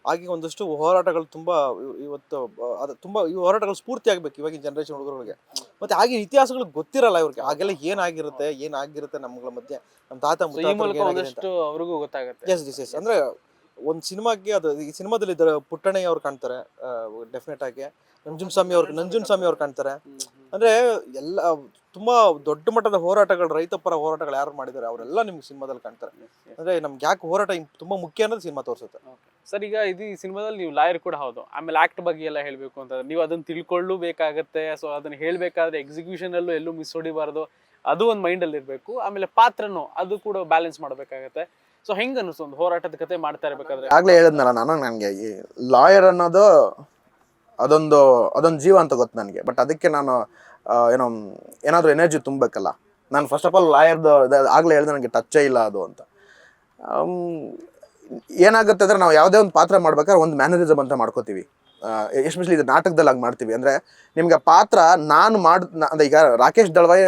ಆಗಿ ಒಂದಷ್ಟು ಹೋರಾಟಗಳು ತುಂಬಾ ಇವ್- ಇವತ್ತು ಅದು ತುಂಬಾ ಈ ಹೋರಾಟಗಳು ಸ್ಫೂರ್ತಿ ಆಗಬೇಕು ಇವಾಗಿನ ಜನ್ರೇಷನ್ ಹುಡುಗರುಗಳಿಗೆ. ಮತ್ತೆ ಆಗಿನ ಇತಿಹಾಸಗಳು ಗೊತ್ತಿರಲ್ಲ ಇವ್ರಿಗೆ. ಆಗೆಲ್ಲ ಏನಾಗಿರುತ್ತೆ ಏನಾಗಿರುತ್ತೆ ನಮ್ಗಳ ಮಧ್ಯೆ? ನಮ್ಮ ತಾತ ಎಸ್ ಎಸ್ ಅಂದ್ರೆ ಒಂದು ಸಿನಿಮಾಗೆ ಅದು ಈ ಸಿನಿಮಾದಲ್ಲಿ ಇದ್ದಾರೆ ಪುಟ್ಟಣಯ್ಯ ಅವ್ರು ಕಾಣ್ತಾರೆ ಡೆಫಿನೆಟ್ ಆಗಿ. ನಂಜುನ್ ಸ್ವಾಮಿ ಅವ್ರು ನಂಜುನ್ ಸ್ವಾಮಿ ಅವ್ರು ಕಾಣ್ತಾರೆ. ಅಂದ್ರೆ ಎಲ್ಲ ತುಂಬಾ ದೊಡ್ಡ ಮಟ್ಟದ ಹೋರಾಟಗಳು ರೈತ ಪರ ಹೋರಾಟಗಳು ಯಾರು ಮಾಡಿದ್ದಾರೆ ಅವರೆಲ್ಲ ನಿಮ್ಗೆ ಸಿನಿಮಾದಲ್ಲಿ ಕಾಣ್ತಾರೆ. ಅಂದ್ರೆ ನಮ್ಗೆ ಯಾಕೆ ಹೋರಾಟ ತುಂಬಾ ಮುಖ್ಯ ಅನ್ನೋದು ಸಿನಿಮಾ ತೋರಿಸುತ್ತೆ. ಸರ್ ಈಗ ಇದು ಈ ಸಿನಿಮಾದಲ್ಲಿ ನೀವು ಲಾಯರ್ ಕೂಡ ಹೌದು. ಆಮೇಲೆ ಆಕ್ಟ್ ಬಗ್ಗೆ ಎಲ್ಲ ಹೇಳ್ಬೇಕು ಅಂತ. ನೀವು ಅದನ್ನ ತಿಳ್ಕೊಳ್ಳೂ ಬೇಕಾಗತ್ತೆ ಸೊ ಅದನ್ನ ಹೇಳ್ಬೇಕಾದ್ರೆ ಎಕ್ಸಿಕ್ಯೂಷನ್ ಅಲ್ಲೂ ಎಲ್ಲೂ ಮಿಸ್ ಹೊಡಿಬಾರ್ದು. ಅದು ಒಂದು ಮೈಂಡ್ ಅಲ್ಲಿ ಇರ್ಬೇಕು ಆಮೇಲೆ ಪಾತ್ರನೂ ಅದು ಕೂಡ ಬ್ಯಾಲೆನ್ಸ್ ಮಾಡ್ಬೇಕಾಗತ್ತೆ. ಸೊ ಹೆಂಗ ಅನಿಸ್ತು ಒಂದು ಹೋರಾಟದ ಕತೆ ಮಾಡ್ತಾ ಇರ್ಬೇಕಾದ್ರೆ? ಆಗ್ಲೇ ಹೇಳಿದ್ನಲ್ಲ ನಾನು ನನಗೆ ಈ ಲಾಯರ್ ಅನ್ನೋದು ಅದೊಂದು ಅದೊಂದು ಜೀವ ಅಂತ ಗೊತ್ತು ನನಗೆ. ಬಟ್ ಅದಕ್ಕೆ ನಾನು ಏನೋ, ಏನಾದರೂ ಎನರ್ಜಿ ತುಂಬಬೇಕಲ್ಲ. ನಾನು ಫಸ್ಟ್ ಆಫ್ ಆಲ್ ಲಾಯರ್ದು ಆಗಲೇ ಹೇಳಿದೆ ನನಗೆ ಟಚ್ಚೇ ಇಲ್ಲ ಅದು ಅಂತ. ಏನಾಗುತ್ತೆ ಅಂದರೆ ನಾವು ಯಾವುದೇ ಒಂದು ಪಾತ್ರ ಮಾಡ್ಬೇಕಾದ್ರೆ ಒಂದು ಮ್ಯಾನರಿಸಮ್ ಅಂತ ಮಾಡ್ಕೋತೀವಿ. ಎಸ್ಪೆಷಲಿ ಇದು ನಾಟಕದಲ್ಲಿ ಹಾಗೆ ಮಾಡ್ತೀವಿ. ಅಂದರೆ ನಿಮ್ಗೆ ಪಾತ್ರ ನಾನು ಮಾಡ್, ನಾ- ಅಂದ್ರೆ ಈಗ ರಾಕೇಶ್ ದಳವಾಯಿ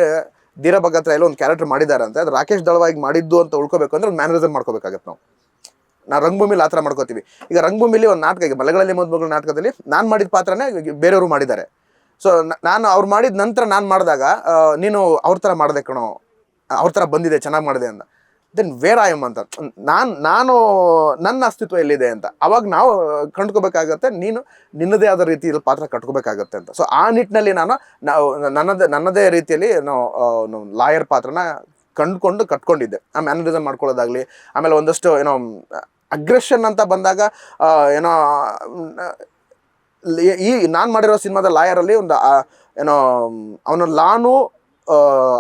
ಧೀರ ಭಗತ್ ಎಲ್ಲ ಒಂದು ಕ್ಯಾರೆಕ್ಟರ್ ಮಾಡಿದ್ದಾರೆ ಅಂತ ರಾಕೇಶ್ ದಳವಾಗಿ ಮಾಡಿದ್ದು ಅಂತ ಉಳ್ಕೋಬೇಕು ಅಂದ್ರೆ ಒಂದು ಮ್ಯಾನರಿಸಮ್ ಮಾಡ್ಕೋಬೇಕಾಗತ್ತೆ ನಾವು. ನಾವು ರಂಗಭೂಮಿಲಿ ಆ ಥರ ಮಾಡ್ಕೋತೀವಿ. ಈಗ ರಂಗಭೂಮಿಲಿ ಒಂದು ನಾಟಕ, ಈಗ ಮಲೆಗಳಲ್ಲಿ ಮದುಮಗಳ ನಾಟಕದಲ್ಲಿ ನಾನು ಮಾಡಿದ ಪಾತ್ರನೇ ಬೇರೆಯವರು ಮಾಡಿದ್ದಾರೆ. ಸೊ ನಾನು ಅವ್ರು ಮಾಡಿದ ನಂತರ ನಾನು ಮಾಡಿದಾಗ ನೀನು ಅವ್ರ ಥರ ಮಾಡಿದೆ ಕಣೋ, ಅವ್ರ ಥರ ಬಂದಿದೆ, ಚೆನ್ನಾಗಿ ಮಾಡಿದೆ ಅಂತ. ದೆನ್ ವೇರ್ ಐ ಎಂ ಅಂತ. ನಾನು ನಾನು, ನನ್ನ ಅಸ್ತಿತ್ವ ಎಲ್ಲಿದೆ ಅಂತ. ಅವಾಗ ನಾವು ಕಂಡ್ಕೋಬೇಕಾಗತ್ತೆ, ನೀನು ನಿನ್ನದೇ ಆದ ರೀತಿಯಲ್ಲಿ ಪಾತ್ರ ಕಟ್ಕೋಬೇಕಾಗತ್ತೆ ಅಂತ. ಸೊ ಆ ನಿಟ್ಟಿನಲ್ಲಿ ನಾನು, ನಾವು, ನನ್ನದೇ ನನ್ನದೇ ರೀತಿಯಲ್ಲಿ ನಾವು ಲಾಯರ್ ಪಾತ್ರನ ಕಂಡುಕೊಂಡು ಕಟ್ಕೊಂಡಿದ್ದೆ. ಆ ಮ್ಯಾನರಿಸಮ್ ಮಾಡ್ಕೊಳ್ಳೋದಾಗ್ಲಿ, ಆಮೇಲೆ ಒಂದಷ್ಟು ಏನೋ ಅಗ್ರೆಷನ್ ಅಂತ ಬಂದಾಗ ಏನೋ ಈ ನಾನು ಮಾಡಿರೋ ಸಿನಿಮಾದ ಲಾಯರಲ್ಲಿ ಒಂದು ಏನೋ ಅವನ lawn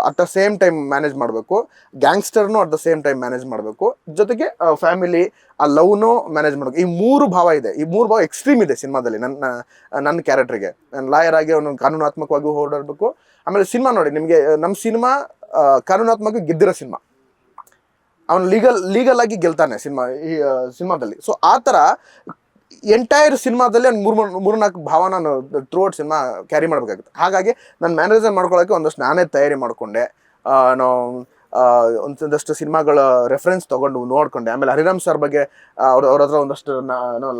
at the same time manage ಮಾಡಬೇಕು. ಗ್ಯಾಂಗ್ಸ್ಟರ್ನು at the same time manage ಮಾಡಬೇಕು. ಜೊತೆಗೆ ಫ್ಯಾಮಿಲಿ ಆ ಲವ್ನು ಮ್ಯಾನೇಜ್ ಮಾಡಬೇಕು. ಈ ಮೂರು ಭಾವ ಇದೆ. ಈ ಮೂರು ಭಾವ ಎಕ್ಸ್ಟ್ರೀಮ್ ಇದೆ ಸಿನಿಮಾದಲ್ಲಿ ನನ್ನ ನನ್ನ ಕ್ಯಾರೆಕ್ಟರ್ಗೆ ನಾನು ಲಾಯರ್ ಆಗಿ ಅವನು ಕಾನೂನಾತ್ಮಕವಾಗಿ ಹೋರಾಡಬೇಕು ಆಮೇಲೆ ಸಿನಿಮಾ ನೋಡಿ, ನಿಮಗೆ ನಮ್ಮ ಸಿನಿಮಾ ಕಾನೂನಾತ್ಮಕ ಗೆದ್ದಿರೋ ಸಿನಿಮಾ. ಅವನು ಲೀಗಲ್ ಲೀಗಲ್ ಆಗಿ ಗೆಲ್ತಾನೆ ಸಿನಿಮಾ, ಈ ಸಿನಿಮಾದಲ್ಲಿ. ಸೊ ಆ ಥರ ಎಂಟೈರ್ ಸಿನಿಮಾದಲ್ಲಿ ಮೂರು ಮೂರು ನಾಲ್ಕು ಭಾವ ನಾನು ಥ್ರೂ ಸಿನಿಮಾ ಕ್ಯಾರಿ ಮಾಡಬೇಕಾಗುತ್ತೆ. ಹಾಗಾಗಿ ನಾನು ಮ್ಯಾನೇಜರ್ ಮಾಡ್ಕೊಳ್ಳೋಕೆ ಒಂದಷ್ಟು ನಾನೇ ತಯಾರಿ ಮಾಡಿಕೊಂಡೆ. ನಾವು ಒಂದಷ್ಟು ಸಿನಿಮಾಗಳ ರೆಫರೆನ್ಸ್ ತೊಗೊಂಡು ನೋಡಿಕೊಂಡೆ. ಆಮೇಲೆ ಹರಿರಾಮ್ ಸರ್ ಬಗ್ಗೆ ಅವ್ರ ಅವ್ರ ಹತ್ರ ಒಂದಷ್ಟು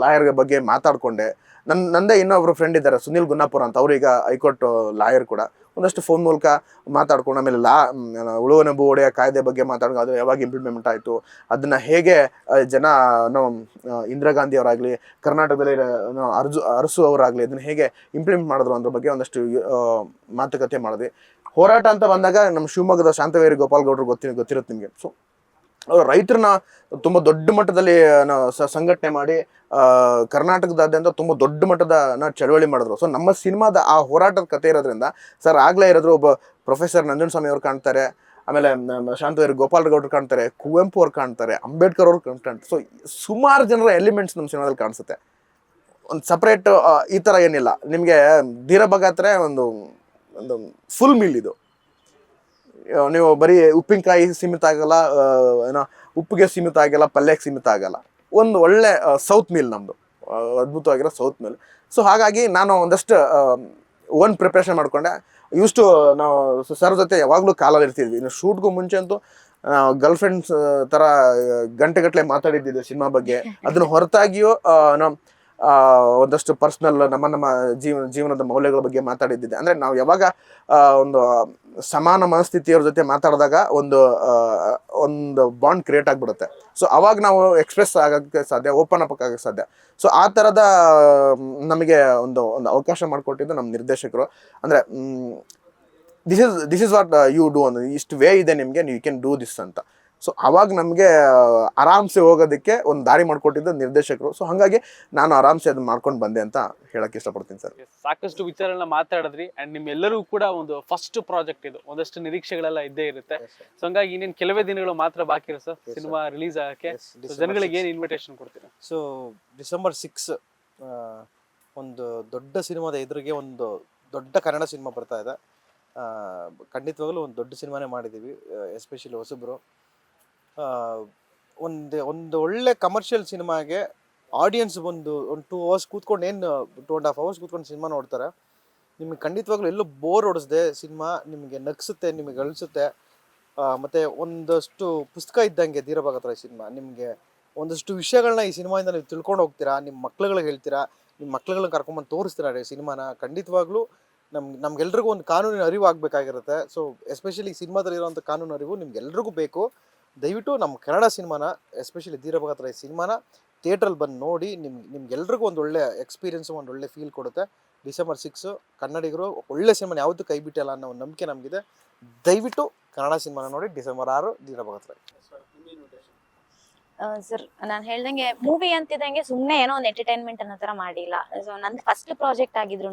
ಲಾಯರ್ ಬಗ್ಗೆ ಮಾತಾಡಿಕೊಂಡೆ. ನನ್ನ ನಂದೇ ಇನ್ನೊಬ್ರು ಫ್ರೆಂಡ್ ಇದ್ದಾರೆ, ಸುನಿಲ್ ಗುನ್ನಾಪುರ ಅಂತ. ಅವ್ರೀಗ ಹೈಕೋರ್ಟ್ ಲಾಯರ್ ಕೂಡ. ಒಂದಷ್ಟು ಫೋನ್ ಮೂಲಕ ಮಾತಾಡ್ಕೊಂಡು ಆಮೇಲೆ ಲಾ ಉಳುವ ಭೂ ಒಡೆಯ ಕಾಯ್ದೆ ಬಗ್ಗೆ ಮಾತಾಡ್ಕೊಂಡು ಅದು ಯಾವಾಗ ಇಂಪ್ಲಿಮೆಂಟ್ ಆಯಿತು, ಅದನ್ನು ಹೇಗೆ ಜನ ನಾವು ಇಂದಿರಾ ಗಾಂಧಿ ಅವರಾಗಲಿ, ಕರ್ನಾಟಕದಲ್ಲಿ ಅರ್ಜು, ಅರಸು ಅವರಾಗಲಿ ಅದನ್ನು ಹೇಗೆ ಇಂಪ್ಲಿಮೆಂಟ್ ಮಾಡಿದ್ರು ಅದ್ರ ಬಗ್ಗೆ ಒಂದಷ್ಟು ಮಾತುಕತೆ ಮಾಡಿದ್ವಿ ಹೋರಾಟ ಅಂತ ಬಂದಾಗ ನಮ್ಮ ಶಿವಮೊಗ್ಗದ ಶಾಂತವೇರಿ ಗೋಪಾಲ್ ಗೌಡ್ರು ಗೊತ್ತಿ, ಗೊತ್ತಿರುತ್ತೆ ನಿಮಗೆ. ಸೊ ರೈತರನ್ನ ತುಂಬ ದೊಡ್ಡ ಮಟ್ಟದಲ್ಲಿ ಸಂಘಟನೆ ಮಾಡಿ ಕರ್ನಾಟಕದಾದ್ಯಂತ ತುಂಬ ದೊಡ್ಡ ಮಟ್ಟದ ಚಳವಳಿ ಮಾಡಿದ್ರು. ಸೊ ನಮ್ಮ ಸಿನಿಮಾದ ಆ ಹೋರಾಟದ ಕತೆ ಇರೋದ್ರಿಂದ, ಸರ್ ಆಗ್ಲೇ ಇರೋದ್ರು ಒಬ್ಬ ಪ್ರೊಫೆಸರ್ ನಂಜನಸ್ವಾಮಿ ಅವ್ರು ಕಾಣ್ತಾರೆ, ಆಮೇಲೆ ಶಾಂತವೀರ್ ಗೋಪಾಲ್ ಗೌಡ್ರು ಕಾಣ್ತಾರೆ, ಕುವೆಂಪು ಅವ್ರು ಕಾಣ್ತಾರೆ, ಅಂಬೇಡ್ಕರ್ ಅವ್ರು ಕಾಣ್ತಾರೆ. ಸೊ ಸುಮಾರು ಜನರ ಎಲಿಮೆಂಟ್ಸ್ ನಮ್ಮ ಸಿನಿಮಾದಲ್ಲಿ ಕಾಣಿಸುತ್ತೆ. ಒಂದು ಸಪ್ರೇಟ್ ಈ ಥರ ಏನಿಲ್ಲ. ನಿಮಗೆ ಧೀರ ಬಗಾತ್ರೆ ಒಂದು ಒಂದು ಫುಲ್ ಮೀಲ್ ಇದು. ನೀವು ಬರೀ ಉಪ್ಪಿನಕಾಯಿ ಸೀಮಿತ ಆಗಲ್ಲ ಏನೋ ಉಪ್ಪಿಗೆ ಸೀಮಿತ ಆಗಲ್ಲ ಪಲ್ಯಕ್ಕೆ ಸೀಮಿತ ಆಗಲ್ಲ. ಒಂದು ಒಳ್ಳೆ ಸೌತ್ ಮೀಲ್ ನಮ್ಮದು ಅದ್ಭುತವಾಗಿರೋ ಸೌತ್ ಮೀಲ್ ಸೊ ಹಾಗಾಗಿ ನಾನು ಒಂದಷ್ಟು ಓನ್ ಪ್ರಿಪ್ರೇಷನ್ ಮಾಡಿಕೊಂಡೆ. ಇಷ್ಟು ನಾವು ಸರ್ ಜೊತೆ ಯಾವಾಗಲೂ ಕಾಲಲ್ಲಿ ಇರ್ತಿದ್ವಿ. ಇನ್ನು ಶೂಟ್ಗೂ ಮುಂಚೆ ಅಂತೂ ಗರ್ಲ್ ಫ್ರೆಂಡ್ಸ್ ಥರ ಗಂಟೆಗಟ್ಟಲೆ ಮಾತಾಡಿದ್ದಿದ್ದೆ ಸಿನಿಮಾ ಬಗ್ಗೆ. [laughs] ಅದನ್ನು ಹೊರತಾಗಿಯೂ ನಾವು ಒಂದಷ್ಟು ಪರ್ಸ್ನಲ್ ನಮ್ಮ ನಮ್ಮ ಜೀವ, ಜೀವನದ ಮೌಲ್ಯಗಳ ಬಗ್ಗೆ ಮಾತಾಡಿದ್ದಿದೆ. ಅಂದರೆ ನಾವು ಯಾವಾಗ ಒಂದು ಸಮಾನ ಮನಸ್ಥಿತಿಯವ್ರ ಜೊತೆ ಮಾತಾಡಿದಾಗ ಒಂದು ಒಂದು ಬಾಂಡ್ ಕ್ರಿಯೇಟ್ ಆಗಿಬಿಡುತ್ತೆ. ಸೊ ಅವಾಗ ನಾವು ಎಕ್ಸ್ಪ್ರೆಸ್ ಆಗೋಕ್ಕೆ ಸಾಧ್ಯ ಓಪನ್ ಅಪ್ ಆಗೋಕ್ಕೆ ಸಾಧ್ಯ. ಸೊ ಆ ಥರದ ನಮಗೆ ಒಂದು ಒಂದು ಅವಕಾಶ ಮಾಡಿಕೊಟ್ಟಿದ್ದು ನಮ್ಮ ನಿರ್ದೇಶಕರು. ಅಂದರೆ this is this is what you do ಅನ್ನೋ ಇಷ್ಟು ವೇ ಇದೆ ನಿಮಗೆ ಯು ಕ್ಯಾನ್ ಡೂ ದಿಸ್ ಅಂತ. ಸೊ ಅವಾಗ ನಮಗೆ ಆರಾಮ್ಸೆ ಹೋಗೋದಕ್ಕೆ ಒಂದು ದಾರಿ ಮಾಡಿಕೊಟ್ಟಿದ್ದು ನಿರ್ದೇಶಕರು. ಸೊ ಹಾಗಾಗಿ ನಾನು ಆರಾಮ್ಸೆ ಅದನ್ನ ಮಾಡ್ಕೊಂಡು ಬಂದೆ ಅಂತ ಹೇಳಕ್ಕೆ ಇಷ್ಟಪಡ್ತೀನಿ ಸರ್. ಸಾಕಷ್ಟು ವಿಚಾರಗಳನ್ನ ಮಾತಾಡಿದ್ರಿ. ಅಂಡ್ ನಿಮ್ಮೆಲ್ಲರೂ ಕೂಡ ಒಂದು ಫಸ್ಟ್ ಪ್ರಾಜೆಕ್ಟ್ ಇದು. ಒಂದಷ್ಟು ನಿರೀಕ್ಷೆಗಳೆಲ್ಲ ಇದ್ದೇ ಇರುತ್ತೆ. ಸೊ ಹಂಗಾಗಿ ಇನ್ನೇನು ಕೆಲವೇ ದಿನಗಳು ಮಾತ್ರ ಬಾಕಿ ಇರೋ ಸರ್? ಸಿನಿಮಾ ರಿಲೀಸ್ ಆಗಕ್ಕೆ? ಜನಗಳಿಗೆ ಏನು ಇನ್ವಿಟೇಷನ್ ಕೊಡ್ತೀರಾ? ಸೊ ಡಿಸೆಂಬರ್ ಸಿಕ್ಸ್ ಒಂದು ದೊಡ್ಡ ಸಿನಿಮಾದ ಎದುರಿಗೆ ಒಂದು ದೊಡ್ಡ ಕನ್ನಡ ಸಿನಿಮಾ ಬರ್ತಾ ಇದೆ. ಖಂಡಿತವಾಗಲೂ ಖಂಡಿತವಾಗ್ಲೂ ಒಂದು ದೊಡ್ಡ ಸಿನಿಮಾನೇ ಮಾಡಿದ್ದೀವಿ. ಎಸ್ಪೆಷಲಿ ಹೊಸಬ್ರು. ಒಂದು ಒಂದು ಒಳ್ಳೆ ಕಮರ್ಷಿಯಲ್ ಸಿನಿಮಾಗೆ ಆಡಿಯನ್ಸ್ ಬಂದು ಒಂದು ಟೂ ಅವರ್ಸ್ ಕೂತ್ಕೊಂಡು ಏನು ಟೂ ಆ್ಯಂಡ್ ಹಾಫ್ ಅವರ್ಸ್ ಕೂತ್ಕೊಂಡು ಸಿನಿಮಾ ನೋಡ್ತಾರೆ. ನಿಮಗೆ ಖಂಡಿತವಾಗ್ಲೂ ಎಲ್ಲೂ ಬೋರ್ ಹೊಡಿಸ್ದೆ ಸಿನಿಮಾ ನಿಮಗೆ ನಗಿಸುತ್ತೆ, ನಿಮಗೆ ಅಳಿಸುತ್ತೆ. ಮತ್ತು ಒಂದಷ್ಟು ಪುಸ್ತಕ ಇದ್ದಂಗೆ ಧೀರಭಾಗತ್ರ ಈ ಸಿನಿಮಾ ನಿಮಗೆ ಒಂದಷ್ಟು ವಿಷಯಗಳನ್ನ ಈ ಸಿನಿಮಾಯಿಂದ ನೀವು ತಿಳ್ಕೊಂಡು ಹೋಗ್ತೀರಾ ನಿಮ್ಮ ಮಕ್ಳುಗಳಿಗೆ ಹೇಳ್ತೀರಾ ನಿಮ್ಮ ಮಕ್ಳುಗಳನ್ನ ಕರ್ಕೊಂಬಂದು ತೋರಿಸ್ತೀರಾ ಈ ಸಿನಿಮಾನ ಖಂಡಿತವಾಗ್ಲೂ ನಮ್ಗೆ ನಮ್ಗೆಲ್ರಿಗೂ ಒಂದು ಕಾನೂನಿನ ಅರಿವು ಆಗಬೇಕಾಗಿರುತ್ತೆ ಸೊ ಎಸ್ಪೆಷಲಿ ಸಿನಿಮಾದಲ್ಲಿ ಇರೋವಂಥ ಕಾನೂನು ಅರಿವು ನಿಮ್ಗೆಲ್ರಿಗೂ ಬೇಕು. ದಯವಿಟ್ಟು ನಮ್ಮ ಕನ್ನಡ ಸಿನಿಮಾನ ಎಸ್ಪೆಷಲಿ ಧೀರಭಗತ್ರ ಈ ಸಿನಿಮಾನ ಥಿಯೇಟ್ರಲ್ಲಿ ಬಂದು ನೋಡಿ ನಿಮ್ಗೆ ನಿಮ್ಗೆಲ್ರಿಗೂ ಒಂದು ಒಳ್ಳೆ ಎಕ್ಸ್ಪೀರಿಯನ್ಸ್ ಒಂದು ಒಳ್ಳೆ ಫೀಲ್ ಕೊಡುತ್ತೆ. ಡಿಸೆಂಬರ್ ಸಿಕ್ಸು ಕನ್ನಡಿಗರು ಒಳ್ಳೆ ಸಿನಿಮಾನ ಯಾವುದು ಕೈ ಬಿಟ್ಟಿಲ್ಲ ಅನ್ನೋ ಒಂದು ನಂಬಿಕೆ ನಮಗಿದೆ. ದಯವಿಟ್ಟು ಕನ್ನಡ ಸಿನಿಮಾನ ನೋಡಿ, ಡಿಸೆಂಬರ್ ಆರು ಧೀರಭಗತ್ರ ಸರ್ ನಾನು ಹೇಳ್ದಂಗೆ ಮೂವಿ ಅಂತಿದಂಗೆ ಸುಮ್ಮನೆ ಏನೋ ಒಂದು ಎಂಟರ್ಟೈನ್ಮೆಂಟ್ ಅನ್ನೋ ತರ ಮಾಡಿಲ್ಲ. ಸೊ ನನ್ನ ಫಸ್ಟ್ ಪ್ರಾಜೆಕ್ಟ್ ಆಗಿದ್ರು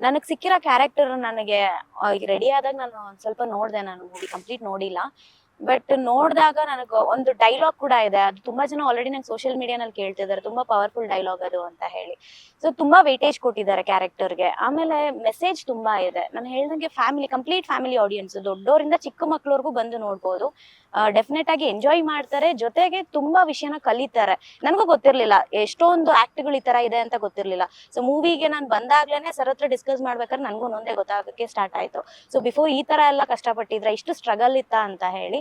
ನನಗೆ ಸಿಕ್ಕಿರೋ ಕ್ಯಾರೆಕ್ಟರ್ ನನಗೆ ರೆಡಿ ಆದಾಗ ನಾನು ಸ್ವಲ್ಪ ನೋಡಿದೆ ನಾನು ಮೂವಿ ಕಂಪ್ಲೀಟ್ ನೋಡಿಲ್ಲ. ಬಟ್ ನೋಡಿದಾಗ ನನಗೆ ಒಂದು ಡೈಲಾಗ್ ಕೂಡ ಇದೆ. ಅದು ತುಂಬಾ ಜನ ಆಲ್ರೆಡಿ ನಂಗೆ ಸೋಷಿಯಲ್ ಮೀಡಿಯಾನಲ್ಲಿ ಕೇಳ್ತಿದ್ದಾರೆ. ತುಂಬಾ ಪವರ್ಫುಲ್ ಡೈಲಾಗ್ ಅದು ಅಂತ ಹೇಳಿ. ಸೊ ತುಂಬಾ ವೇಟೇಜ್ ಕೊಟ್ಟಿದ್ದಾರೆ ಕ್ಯಾರೆಕ್ಟರ್ಗೆ ಆಮೇಲೆ ಮೆಸೇಜ್ ತುಂಬಾ ಇದೆ. ನಾನು ಹೇಳ್ದಂಗೆ ಫ್ಯಾಮಿಲಿ ಕಂಪ್ಲೀಟ್ ಫ್ಯಾಮಿಲಿ ಆಡಿಯನ್ಸ್ ದೊಡ್ಡೋರಿಂದ ಚಿಕ್ಕ ಮಕ್ಳವರೆಗೂ ಬಂದು ನೋಡ್ಬೋದು. ಡೆಫಿನೆಟ್ ಆಗಿ ಎಂಜಾಯ್ ಮಾಡ್ತಾರೆ. ಜೊತೆಗೆ ತುಂಬಾ ವಿಷಯನ ಕಲಿತಾರೆ. ನನಗೂ ಗೊತ್ತಿರ್ಲಿಲ್ಲ. ಎಷ್ಟೊಂದು ಆಕ್ಟ್ಗಳು ಈ ತರ ಇದೆ ಅಂತ ಗೊತ್ತಿರ್ಲಿಲ್ಲ. ಸೊ ಮೂವಿಗೆ ನಾನು ಬಂದಾಗ್ಲೇನೆ ಸರ್ ಹತ್ರ ಡಿಸ್ಕಸ್ ಮಾಡ್ಬೇಕಾದ್ರೆ ನನಗೂ ಒಂದೇ ಗೊತ್ತಾಗಕ್ಕೆ ಸ್ಟಾರ್ಟ್ ಆಯ್ತು. ಸೊ ಬಿಫೋರ್ ಈ ತರ ಎಲ್ಲ ಕಷ್ಟಪಟ್ಟಿದ್ರೆ ಇಷ್ಟು ಸ್ಟ್ರಗಲ್ ಇತ್ತಾ ಅಂತ ಹೇಳಿ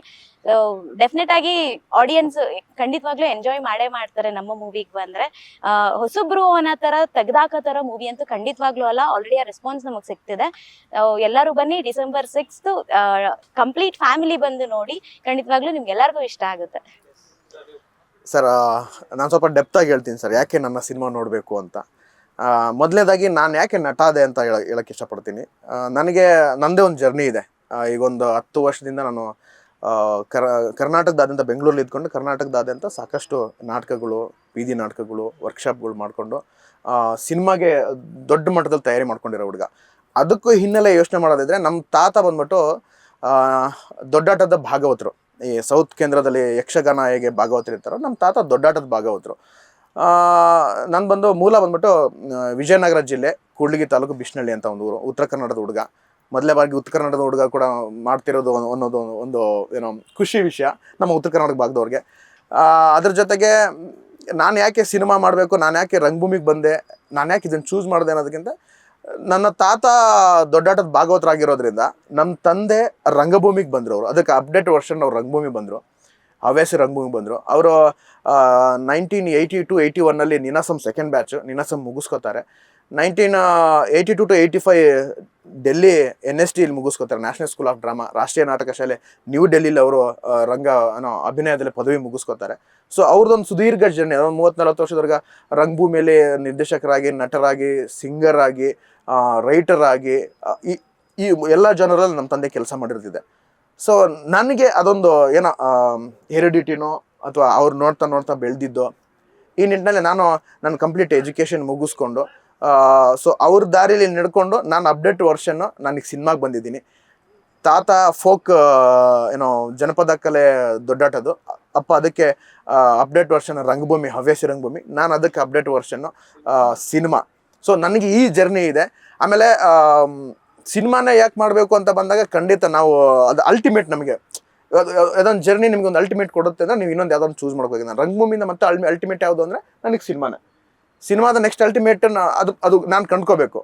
ಡೆಫಿನೆಟ್ ಆಗಿ ಆಡಿಯನ್ಸ್ ಖಂಡಿತವಾಗ್ಲೂ ಎಂಜಾಯ್ ಮಾಡೇ ಮಾಡ್ತಾರೆ ನಮ್ಮ ಮೂವಿಗ್ ಬಂದ್ರೆ. ಹೊಸಬ್ರು ಅನ್ನೋ ತರ ತೆಗ್ದಾಕೋ ಮೂವಿ ಅಂತೂ ಖಂಡಿತವಾಗ್ಲೂ ಅಲ್ಲ. ಆಲ್ರೆಡಿ ಆ ರೆಸ್ಪಾನ್ಸ್ ನಮಗೆ ಸಿಗ್ತಿದೆ. ಎಲ್ಲರೂ ಬನ್ನಿ ಡಿಸೆಂಬರ್ ಸಿಕ್ಸ್ತ್ ಕಂಪ್ಲೀಟ್ ಫ್ಯಾಮಿಲಿ ಬಂದು ನೋಡಿ ಖಂಡಿತವಾಗ್ಲೂ ನಿಮ್ಗೆ ಎಲ್ಲರಿಗೂ ಇಷ್ಟ ಆಗುತ್ತೆ. ಸರ್ ನಾನು ಸ್ವಲ್ಪ ಡೆಪ್ತ್ ಡೆಪ್ತಾಗಿ ಹೇಳ್ತೀನಿ ಸರ್ ಯಾಕೆ ನನ್ನ ಸಿನಿಮಾ ನೋಡಬೇಕು ಅಂತ? ಮೊದಲನೇದಾಗಿ ನಾನು ಯಾಕೆ ನಟಾದೆ ಅಂತ ಹೇಳ ಹೇಳಕ್ಕೆ ಇಷ್ಟಪಡ್ತೀನಿ. ನನಗೆ ನನ್ನದೇ ಒಂದು ಜರ್ನಿ ಇದೆ. ಈಗೊಂದು ಹತ್ತು ವರ್ಷದಿಂದ ನಾನು ಕರ, ಕರ್ನಾಟಕದಾದ್ಯಂತ ಬೆಂಗಳೂರಲ್ಲಿ ಇದ್ಕೊಂಡು ಕರ್ನಾಟಕದಾದ್ಯಂತ ಸಾಕಷ್ಟು ನಾಟಕಗಳು, ಬೀದಿ ನಾಟಕಗಳು ವರ್ಕ್ಶಾಪ್ಗಳು ಮಾಡಿಕೊಂಡು ಸಿನಿಮಾಗೆ ದೊಡ್ಡ ಮಟ್ಟದಲ್ಲಿ ತಯಾರಿ ಮಾಡ್ಕೊಂಡಿರೋ ಹುಡುಗ. ಅದಕ್ಕೂ ಹಿನ್ನೆಲೆ ಯೋಚನೆ ಮಾಡೋದಿದ್ರೆ ನಮ್ಮ ತಾತ ಬಂದ್ಬಿಟ್ಟು ದೊಡ್ಡಾಟದ ಭಾಗವತರು. ಈ ಸೌತ್ ಕೇಂದ್ರದಲ್ಲಿ ಯಕ್ಷಗಾನ ಹೇಗೆ ಭಾಗವತರು ನಮ್ಮ ತಾತ ದೊಡ್ಡಾಟದ ಭಾಗವತರು. ನಾನು ಬಂದು ಮೂಲ ಬಂದ್ಬಿಟ್ಟು ವಿಜಯನಗರ ಜಿಲ್ಲೆ, ಕೂಡ್ಲಿಗಿ ತಾಲೂಕು ಬಿಸ್ನಳ್ಳಿ ಅಂತ ಒಂದು ಊರು, ಉತ್ತರ ಕನ್ನಡದ ಹುಡುಗ. ಮೊದಲೇ ಬಾರಿಗೆ ಉತ್ತರ ಕರ್ನಾಟಕದ ಹುಡುಗ ಕೂಡ ಮಾಡ್ತಿರೋದು ಅನ್ನೋದು ಒಂದು ಏನೋ ಖುಷಿ ವಿಷಯ, ನಮ್ಮ ಉತ್ತರ ಕರ್ನಾಟಕ ಭಾಗದವ್ರಿಗೆ. ಅದ್ರ ಜೊತೆಗೆ ನಾನು ಯಾಕೆ ಸಿನಿಮಾ ಮಾಡಬೇಕು, ನಾನು ಯಾಕೆ ರಂಗಭೂಮಿಗೆ ಬಂದೆ, ನಾನು ಯಾಕೆ ಇದನ್ನು ಚೂಸ್ ಮಾಡಿದೆ ಅನ್ನೋದಕ್ಕಿಂತ ನನ್ನ ತಾತ ದೊಡ್ಡಾಟದ ಭಾಗವತರಾಗಿರೋದ್ರಿಂದ ನಮ್ಮ ತಂದೆ ರಂಗಭೂಮಿಗೆ ಬಂದರು ಅವರು ಅದಕ್ಕೆ ಅಪ್ಡೇಟ್ ವರ್ಷನ್ ಅವ್ರು ರಂಗಭೂಮಿ ಬಂದರು. ಹವ್ಯಾಸಿ ರಂಗಭೂಮಿಗೆ ಬಂದರು. ಅವರು ನೈನ್ಟೀನ್ ಏಯ್ಟಿ ಟು ಏಯ್ಟಿ ಒನ್ನಲ್ಲಿ Ninasam second batch Ninasam ಮುಗಿಸ್ಕೋತಾರೆ. Nineteen eighty two two eighty five Delhi N S ಟಿಲಿ ಮುಗಿಸ್ಕೋತಾರೆ ನ್ಯಾಷನಲ್ ಸ್ಕೂಲ್ ಆಫ್ ಡ್ರಾಮಾ ರಾಷ್ಟ್ರೀಯ ನಾಟಕ ಶಾಲೆ ನ್ಯೂ ಡೆಲ್ಲಿಲಿ ಅವರು ರಂಗ ಅನ್ನೋ ಅಭಿನಯದಲ್ಲಿ ಪದವಿ ಮುಗಿಸ್ಕೋತಾರೆ. ಸೊ ಅವ್ರದ್ದೊಂದು ಸುದೀರ್ಘ ಜರ್ನಿ, ಅದೊಂದು ಮೂವತ್ತು ನಲವತ್ತು ವರ್ಷದವರೆಗೆ ರಂಗಭೂಮಿಯಲ್ಲಿ ನಿರ್ದೇಶಕರಾಗಿ, ನಟರಾಗಿ ಸಿಂಗರ್ ಆಗಿ ರೈಟರ್ ಆಗಿ ಈ ಈ ಎಲ್ಲ ಜನರಲ್ಲಿ ನಮ್ಮ ತಂದೆ ಕೆಲಸ ಮಾಡಿರ್ತಿದೆ ಸೊ ನನಗೆ ಅದೊಂದು, ಏನೋ ಹೆರಿಡಿಟಿನೋ, ಅಥವಾ ಅವ್ರು ನೋಡ್ತಾ ನೋಡ್ತಾ ಬೆಳೆದಿದ್ದೋ, ಈ ನಿಟ್ಟಿನಲ್ಲಿ ನಾನು ನನ್ನ ಕಂಪ್ಲೀಟ್ ಎಜುಕೇಷನ್ ಮುಗಿಸ್ಕೊಂಡು ಸೊ ಅವ್ರ ದಾರಿಯಲ್ಲಿ ನಡ್ಕೊಂಡು ನಾನು ಅಪ್ಡೇಟ್ ವರ್ಷನ್ನು ನನಗೆ ಸಿನಿಮಾಗೆ ಬಂದಿದ್ದೀನಿ. ತಾತ ಫೋಕ್ ಏನೋ ಜನಪದ ಕಲೆ ದೊಡ್ಡಾಟದು. ಅಪ್ಪ ಅದಕ್ಕೆ ಅಪ್ಡೇಟ್ ವರ್ಷನ್ ರಂಗಭೂಮಿ, ಹವ್ಯಾಸಿ ರಂಗಭೂಮಿ. ನಾನು ಅದಕ್ಕೆ ಅಪ್ಡೇಟ್ ವರ್ಷನ್ನು ಸಿನಿಮಾ ಸೊ ನನಗೆ ಈ ಜರ್ನಿ ಇದೆ. ಆಮೇಲೆ ಸಿನಿಮಾನೇ ಯಾಕೆ ಮಾಡಬೇಕು ಅಂತ ಬಂದಾಗ ಖಂಡಿತ ನಾವು ಅದು ಅಲ್ಟಿಮೇಟ್ ನಮಗೆ. ಅದೊಂದು ಜರ್ನಿ ನಿಮ್ಗೆ ಒಂದು ಅಲ್ಟಿಮೇಟ್ ಕೊಡುತ್ತೆ ಅಂದರೆ ನೀವು ಇನ್ನೊಂದು ಯಾವ್ದೊಂದು ಚೂಸ್ ಮಾಡ್ಬೇಕು ನಾನು ರಂಗಭೂಮಿಯಿಂದ ಮತ್ತೆ ಅಲ್ಟಿಮೇಟ್ ಯಾವುದು ಅಂದರೆ ನನಗೆ ಸಿನಿಮಾನೇ ಸಿನಿಮಾದ ನೆಕ್ಸ್ಟ್ ಅಲ್ಟಿಮೇಟ್ ಅದು ಅದು ನಾನು ಕಂಡ್ಕೋಬೇಕು.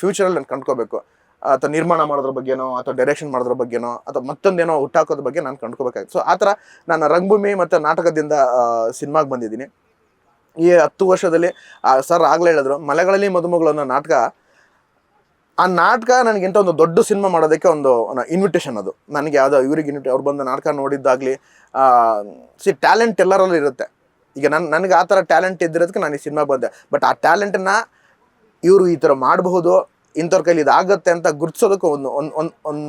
ಫ್ಯೂಚರಲ್ಲಿ ನಾನು ಕಂಡ್ಕೋಬೇಕು. ಅಥವಾ ನಿರ್ಮಾಣ ಮಾಡೋದ್ರ ಬಗ್ಗೆನೋ, ಅಥವಾ ಡೈರೆಕ್ಷನ್ ಮಾಡೋದ್ರ ಬಗ್ಗೆನೋ, ಅಥವಾ ಮತ್ತೊಂದೇನೋ ಹುಟ್ಟಾಕೋದ್ರ ಬಗ್ಗೆ ನಾನು ಕಂಡ್ಕೋಬೇಕಾಗಿತ್ತು. ಸೊ ಆ ಥರ ನಾನು ರಂಗಭೂಮಿ ಮತ್ತು ನಾಟಕದಿಂದ ಸಿನಿಮಾಗೆ ಬಂದಿದ್ದೀನಿ. ಈ ಹತ್ತು ವರ್ಷದಲ್ಲಿ ಸರ್ ಆಗಲೇ ಹೇಳಿದ್ರು, ಮಲೆಗಳಲ್ಲಿ ಮದುಮಗಳು ಅನ್ನೋ ನಾಟಕ, ಆ ನಾಟಕ ನನಗಿಂತ ಒಂದು ದೊಡ್ಡ ಸಿನಿಮಾ ಮಾಡೋದಕ್ಕೆ ಒಂದು ಇನ್ವಿಟೇಷನ್ ಅದು. ನನಗೆ ಯಾವುದೋ ಇವ್ರಿಗೆ ಇನ್ವಿಟೇ ಅವ್ರು ಬಂದು ನಾಟಕ ನೋಡಿದ್ದಾಗಲಿ ಸಿ ಟ್ಯಾಲೆಂಟ್ ಎಲ್ಲರಲ್ಲೂ ಇರುತ್ತೆ. ಈಗ ನನ್ನ ನನಗೆ ಆ ಥರ ಟ್ಯಾಲೆಂಟ್ ಇದ್ದಿರೋದಕ್ಕೆ ನಾನು ಈ ಸಿನಿಮಾ ಬಂದೆ. ಬಟ್ ಆ ಟ್ಯಾಲೆಂಟನ್ನು ಇವರು ಈ ಥರ ಮಾಡಬಹುದು, ಇಂಥವ್ರ ಕೈಲಿ ಇದಾಗುತ್ತೆ ಅಂತ ಗುರ್ತಿಸೋದಕ್ಕೆ ಒಂದು ಒಂದು ಒಂದು ಒಂದು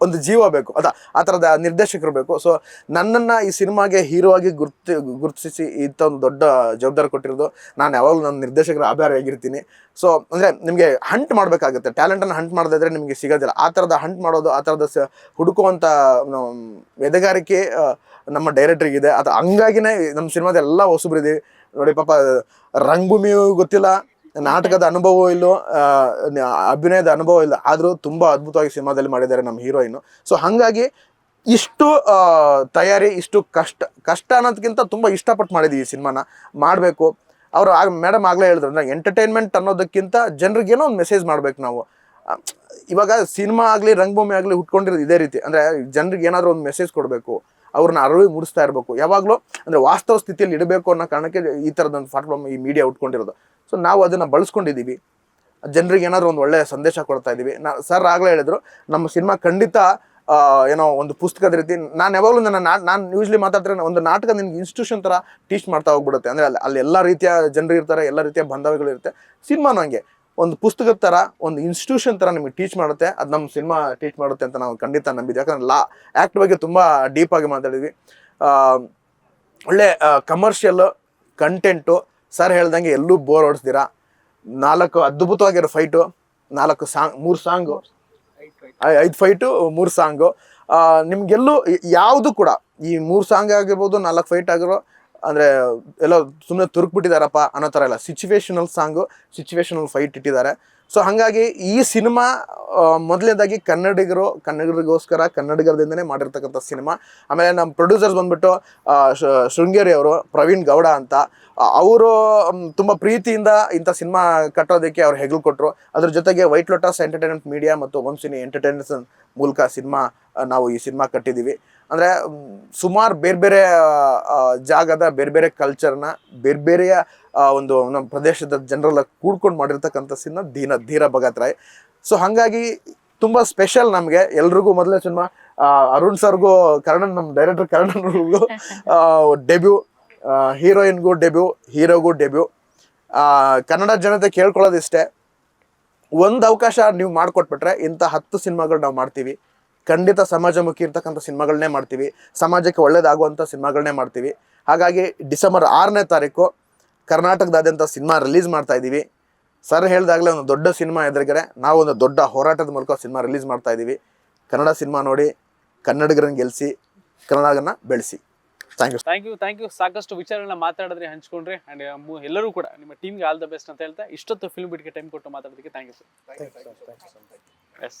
ಒಂದು ಜೀವ ಬೇಕು. ಅದ, ಆ ಥರದ ನಿರ್ದೇಶಕರು ಬೇಕು. ಸೊ ನನ್ನನ್ನು ಈ ಸಿನಿಮಾಗೆ ಹೀರೋ ಆಗಿ ಗುರ್ತಿ, ಗುರುತಿಸಿ ಇಂಥ ಒಂದು ದೊಡ್ಡ ಜವಾಬ್ದಾರಿ ಕೊಟ್ಟಿರೋದು ನಾನು ಯಾವಾಗಲೂ ನನ್ನ ನಿರ್ದೇಶಕರ ಆಭಾರಿಯಾಗಿರ್ತೀನಿ ಸೊ ಅಂದರೆ ನಿಮಗೆ ಹಂಟ್ ಮಾಡಬೇಕಾಗುತ್ತೆ. ಟ್ಯಾಲೆಂಟನ್ನು ಹಂಟ್ ಮಾಡದಿದ್ರೆ ನಿಮಗೆ ಸಿಗೋದಿಲ್ಲ. ಆ ಥರದ ಹಂಟ್ ಮಾಡೋದು, ಆ ಥರದ ಸ ಹುಡುಕುವಂಥ ಎದೆಗಾರಿಕೆ ನಮ್ಮ ಡೈರೆಕ್ಟ್ರಿಗಿದೆ ಅದು, ಹಂಗಾಗಿನೇ ನಮ್ಮ ಸಿನಿಮಾದ ಎಲ್ಲ ನೋಡಿ ಪಾಪ ರಂಗಭೂಮಿಯೂ ಗೊತ್ತಿಲ್ಲ. ನಾಟಕದ ಅನುಭವ ಇಲ್ಲೋ ಅಭಿನಯದ ಅನುಭವ ಇಲ್ಲ. ಆದರೂ ತುಂಬಾ ಅದ್ಭುತವಾಗಿ ಸಿನಿಮಾದಲ್ಲಿ ಮಾಡಿದ್ದಾರೆ ನಮ್ಮ ಹೀರೋಯಿನ್. ಸೊ ಹಾಗಾಗಿ ಇಷ್ಟು ತಯಾರಿ ಇಷ್ಟು ಕಷ್ಟ ಕಷ್ಟ ಅನ್ನೋದಕ್ಕಿಂತ ತುಂಬ ಇಷ್ಟಪಟ್ಟು ಮಾಡಿದ್ದೀವಿ ಈ ಸಿನಿಮಾನ. ಮಾಡಬೇಕು. ಅವರು ಆಗ ಮೇಡಮ್ ಆಗಲೇ ಹೇಳಿದ್ರು ಅಂದ್ರೆ ಎಂಟರ್ಟೈನ್ಮೆಂಟ್ ಅನ್ನೋದಕ್ಕಿಂತ ಜನರಿಗೆ ಏನೋ ಒಂದು ಮೆಸೇಜ್ ಮಾಡ್ಬೇಕು ನಾವು. ಇವಾಗ ಸಿನಿಮಾ ಆಗಲಿ ರಂಗಭೂಮಿ ಆಗಲಿ ಹುಟ್ಕೊಂಡಿರೋದು ಇದೇ ರೀತಿ. ಅಂದರೆ ಜನರಿಗೆ ಏನಾದರೂ ಒಂದು ಮೆಸೇಜ್ ಕೊಡಬೇಕು. ಅವ್ರನ್ನ ಅರಿವು ಮೂಡಿಸ್ತಾ ಇರಬೇಕು. ಯಾವಾಗಲೂ ಅಂದರೆ ವಾಸ್ತವ ಸ್ಥಿತಿಯಲ್ಲಿ ಇಡಬೇಕು ಅನ್ನೋ ಕಾರಣಕ್ಕೆ ಈ ಥರದೊಂದು ಪ್ಲಾಟ್ಫಾರ್ಮ್ ಈ ಮೀಡಿಯಾ ಉಟ್ಕೊಂಡಿರೋದು. ಸೊ ನಾವು ಅದನ್ನು ಬಳಸ್ಕೊಂಡಿದ್ದೀವಿ. ಜನರಿಗೆ ಏನಾದರೂ ಒಂದು ಒಳ್ಳೆಯ ಸಂದೇಶ ಕೊಡ್ತಾ ಇದ್ದೀವಿ. ನಾ, ಸರ್ ಆಗಲೇ ಹೇಳಿದ್ರು, ನಮ್ಮ ಸಿನಿಮಾ ಖಂಡಿತ ಏನೋ ಒಂದು ಪುಸ್ತಕದ ರೀತಿ, ನಾನು ಯಾವಾಗಲೂ ನನ್ನ ನಾ, ನಾನು ಯೂಶ್ಲಿ ಮಾತಾಡ್ತಾರೆ ಒಂದು ನಾಟಕ ನಿನ್ಗೆ ಇನ್ಸ್ಟಿಟ್ಯೂಷನ್ ಥರ ಟೀಚ್ ಮಾಡ್ತಾ ಹೋಗ್ಬಿಡುತ್ತೆ. ಅಂದರೆ ಅಲ್ಲಿ ಅಲ್ಲಿ ಎಲ್ಲ ರೀತಿಯ ಜನರು ಇರ್ತಾರೆ, ಎಲ್ಲ ರೀತಿಯ ಬಾಂಧವ್ಯಗಳು ಇರುತ್ತೆ. ಸಿನಿಮಾನು ಹಂಗೆ. ಒಂದು ಪುಸ್ತಕದ ಥರ ಒಂದು ಇನ್ಸ್ಟಿಟ್ಯೂಷನ್ ಥರ ನಿಮಗೆ ಟೀಚ್ ಮಾಡುತ್ತೆ. ಅದು ನಮ್ಮ ಸಿನಿಮಾ ಟೀಚ್ ಮಾಡುತ್ತೆ ಅಂತ ನಾವು ಖಂಡಿತ ನಂಬಿದ್ವಿ. ಯಾಕಂದ್ರೆ ಲಾ ಆ್ಯಕ್ಟ್ ಬಗ್ಗೆ ತುಂಬ ಡೀಪಾಗಿ ಮಾತಾಡಿದ್ವಿ. ಒಳ್ಳೆ ಕಮರ್ಷಿಯಲ್ ಕಂಟೆಂಟು ಸರ್ ಹೇಳ್ದಂಗೆ ಎಲ್ಲೂ ಬೋರ್ ಹೊಡಿಸ್ದಿರಾ ನಾಲ್ಕು ಅದ್ಭುತವಾಗಿರೋ ಫೈಟು ನಾಲ್ಕು ಸಾಂಗ್ ಮೂರು ಸಾಂಗು ಐದು ಫೈಟು ಮೂರು ಸಾಂಗು ನಿಮ್ಗೆಲ್ಲೂ ಯಾವುದು ಕೂಡ ಈ ಮೂರು ಸಾಂಗ್ ಆಗಿರ್ಬೋದು ನಾಲ್ಕು ಫೈಟ್ ಆಗಿರೋ ಅಂದರೆ ಎಲ್ಲ ಸುಮ್ಮನೆ ತುರುಕ್ಬಿಟ್ಟಿದ್ದಾರಪ್ಪ ಅನ್ನೋ ಥರ ಇಲ್ಲ. ಸಿಚುವೇಶನಲ್ ಸಾಂಗು ಸಿಚುವೇಶನಲ್ ಫೈಟ್ ಇಟ್ಟಿದ್ದಾರೆ. ಸೊ ಹಾಗಾಗಿ ಈ ಸಿನಿಮಾ ಮೊದಲನೇದಾಗಿ ಕನ್ನಡಿಗರು, ಕನ್ನಡಿಗರಿಗೋಸ್ಕರ, ಕನ್ನಡಿಗರದಿಂದನೇ ಮಾಡಿರ್ತಕ್ಕಂಥ ಸಿನಿಮಾ. ಆಮೇಲೆ ನಮ್ಮ ಪ್ರೊಡ್ಯೂಸರ್ಸ್ ಬಂದ್ಬಿಟ್ಟು ಶೃಂಗೇರಿ ಅವರು, ಪ್ರವೀಣ್ ಗೌಡ ಅಂತ ಅವರು ತುಂಬ ಪ್ರೀತಿಯಿಂದ ಇಂಥ ಸಿನಿಮಾ ಕಟ್ಟೋದಕ್ಕೆ ಅವ್ರು ಹೆಗಲು ಕೊಟ್ಟರು ಅದ್ರ ಜೊತೆಗೆ ವೈಟ್ ಲೋಟಸ್ ಎಂಟರ್ಟೈನ್ಮೆಂಟ್ ಮೀಡಿಯಾ ಮತ್ತು ವಂಶಿನಿ ಎಂಟರ್ಟೈನ್ಮೆಂಟ್ಸ್ ಮೂಲಕ ಸಿನಿಮಾ, ನಾವು ಈ ಸಿನಿಮಾ ಕಟ್ಟಿದ್ದೀವಿ. ಅಂದರೆ ಸುಮಾರು ಬೇರೆ ಬೇರೆ ಜಾಗದ ಬೇರೆ ಬೇರೆ ಕಲ್ಚರ್ನ ಬೇರೆ ಬೇರೆಯ ಆ, ಒಂದು ನಮ್ಮ ಪ್ರದೇಶದ ಜನರೆಲ್ಲ ಕೂಡ್ಕೊಂಡು ಮಾಡಿರ್ತಕ್ಕಂಥ ಸಿನಿಮಾ ದೀನ ಧೀರ ಭಗತ್ ರಾಯ್. ಸೊ ಹಾಗಾಗಿ ತುಂಬ ಸ್ಪೆಷಲ್ ನಮಗೆ. ಎಲ್ರಿಗೂ ಮೊದಲನೇ ಸಿನಿಮಾ ಅರುಣ್ ಸರ್ಗೂ ಕರ್ಣನ್ ನಮ್ಮ ಡೈರೆಕ್ಟರ್ ಕರ್ಣನ್ಗೂ ಡೆಬ್ಯೂ ಹೀರೋಯಿನ್ಗೂ ಡೆಬ್ಯೂ ಹೀರೋಗೂ ಡೆಬ್ಯೂ ಕನ್ನಡ ಜನತೆ ಕೇಳ್ಕೊಳ್ಳೋದಿಷ್ಟೇ. ಒಂದು ಅವಕಾಶ ನೀವು ಮಾಡಿಕೊಟ್ಬಿಟ್ರೆ ಇಂಥ ಹತ್ತು ಸಿನಿಮಾಗಳು ನಾವು ಮಾಡ್ತೀವಿ. ಖಂಡಿತ ಸಮಾಜಮುಖಿ ಇರ್ತಕ್ಕಂಥ ಸಿನಿಮಾಗಳನ್ನೇ ಮಾಡ್ತೀವಿ. ಸಮಾಜಕ್ಕೆ ಒಳ್ಳೇದಾಗುವಂಥ ಸಿನಿಮಾಗಳನ್ನೇ ಮಾಡ್ತೀವಿ. ಹಾಗಾಗಿ ಡಿಸೆಂಬರ್ ಆರನೇ ತಾರೀಕು ಕರ್ನಾಟಕದಾದ್ಯಂತ ಸಿನಿಮಾ ರಿಲೀಸ್ ಮಾಡ್ತಾ ಇದ್ದೀವಿ. ಸರ್ ಹೇಳ್ದಾಗಲೇ ಒಂದು ದೊಡ್ಡ ಸಿನಿಮಾ ಎದುರುಗಡೆ ನಾವು ಒಂದು ದೊಡ್ಡ ಹೋರಾಟದ ಮೂಲಕ ಸಿನಿಮಾ ರಿಲೀಸ್ ಮಾಡ್ತಾ ಇದ್ದೀವಿ. ಕನ್ನಡ ಸಿನಿಮಾ ನೋಡಿ ಕನ್ನಡಿಗರನ್ನ ಗೆಲ್ಲಿಸಿ ಕನ್ನಡನ ಬೆಳೆಸಿ. Thank you thank you thank you ಸಾಕಷ್ಟು ವಿಚಾರಗಳನ್ನ ಮಾತಾಡಿದ್ರೆ ಹಂಚ್ಕೊಂಡ್ರಿ. ಅಂಡ್ ಎಲ್ಲರೂ ಕೂಡ ನಿಮ್ಮ ಟೀಮ್ಗೆ ಆಲ್ ದ ಬೆಸ್ಟ್ ಅಂತ ಹೇಳ್ತಾ ಇಷ್ಟೊತ್ತು ಫಿಲ್ಮ್ ಬಿಟ್ಗೆ ಟೈಮ್ ಕೊಟ್ಟು ಮಾತಾಡೋದಕ್ಕೆ thank you sir thank you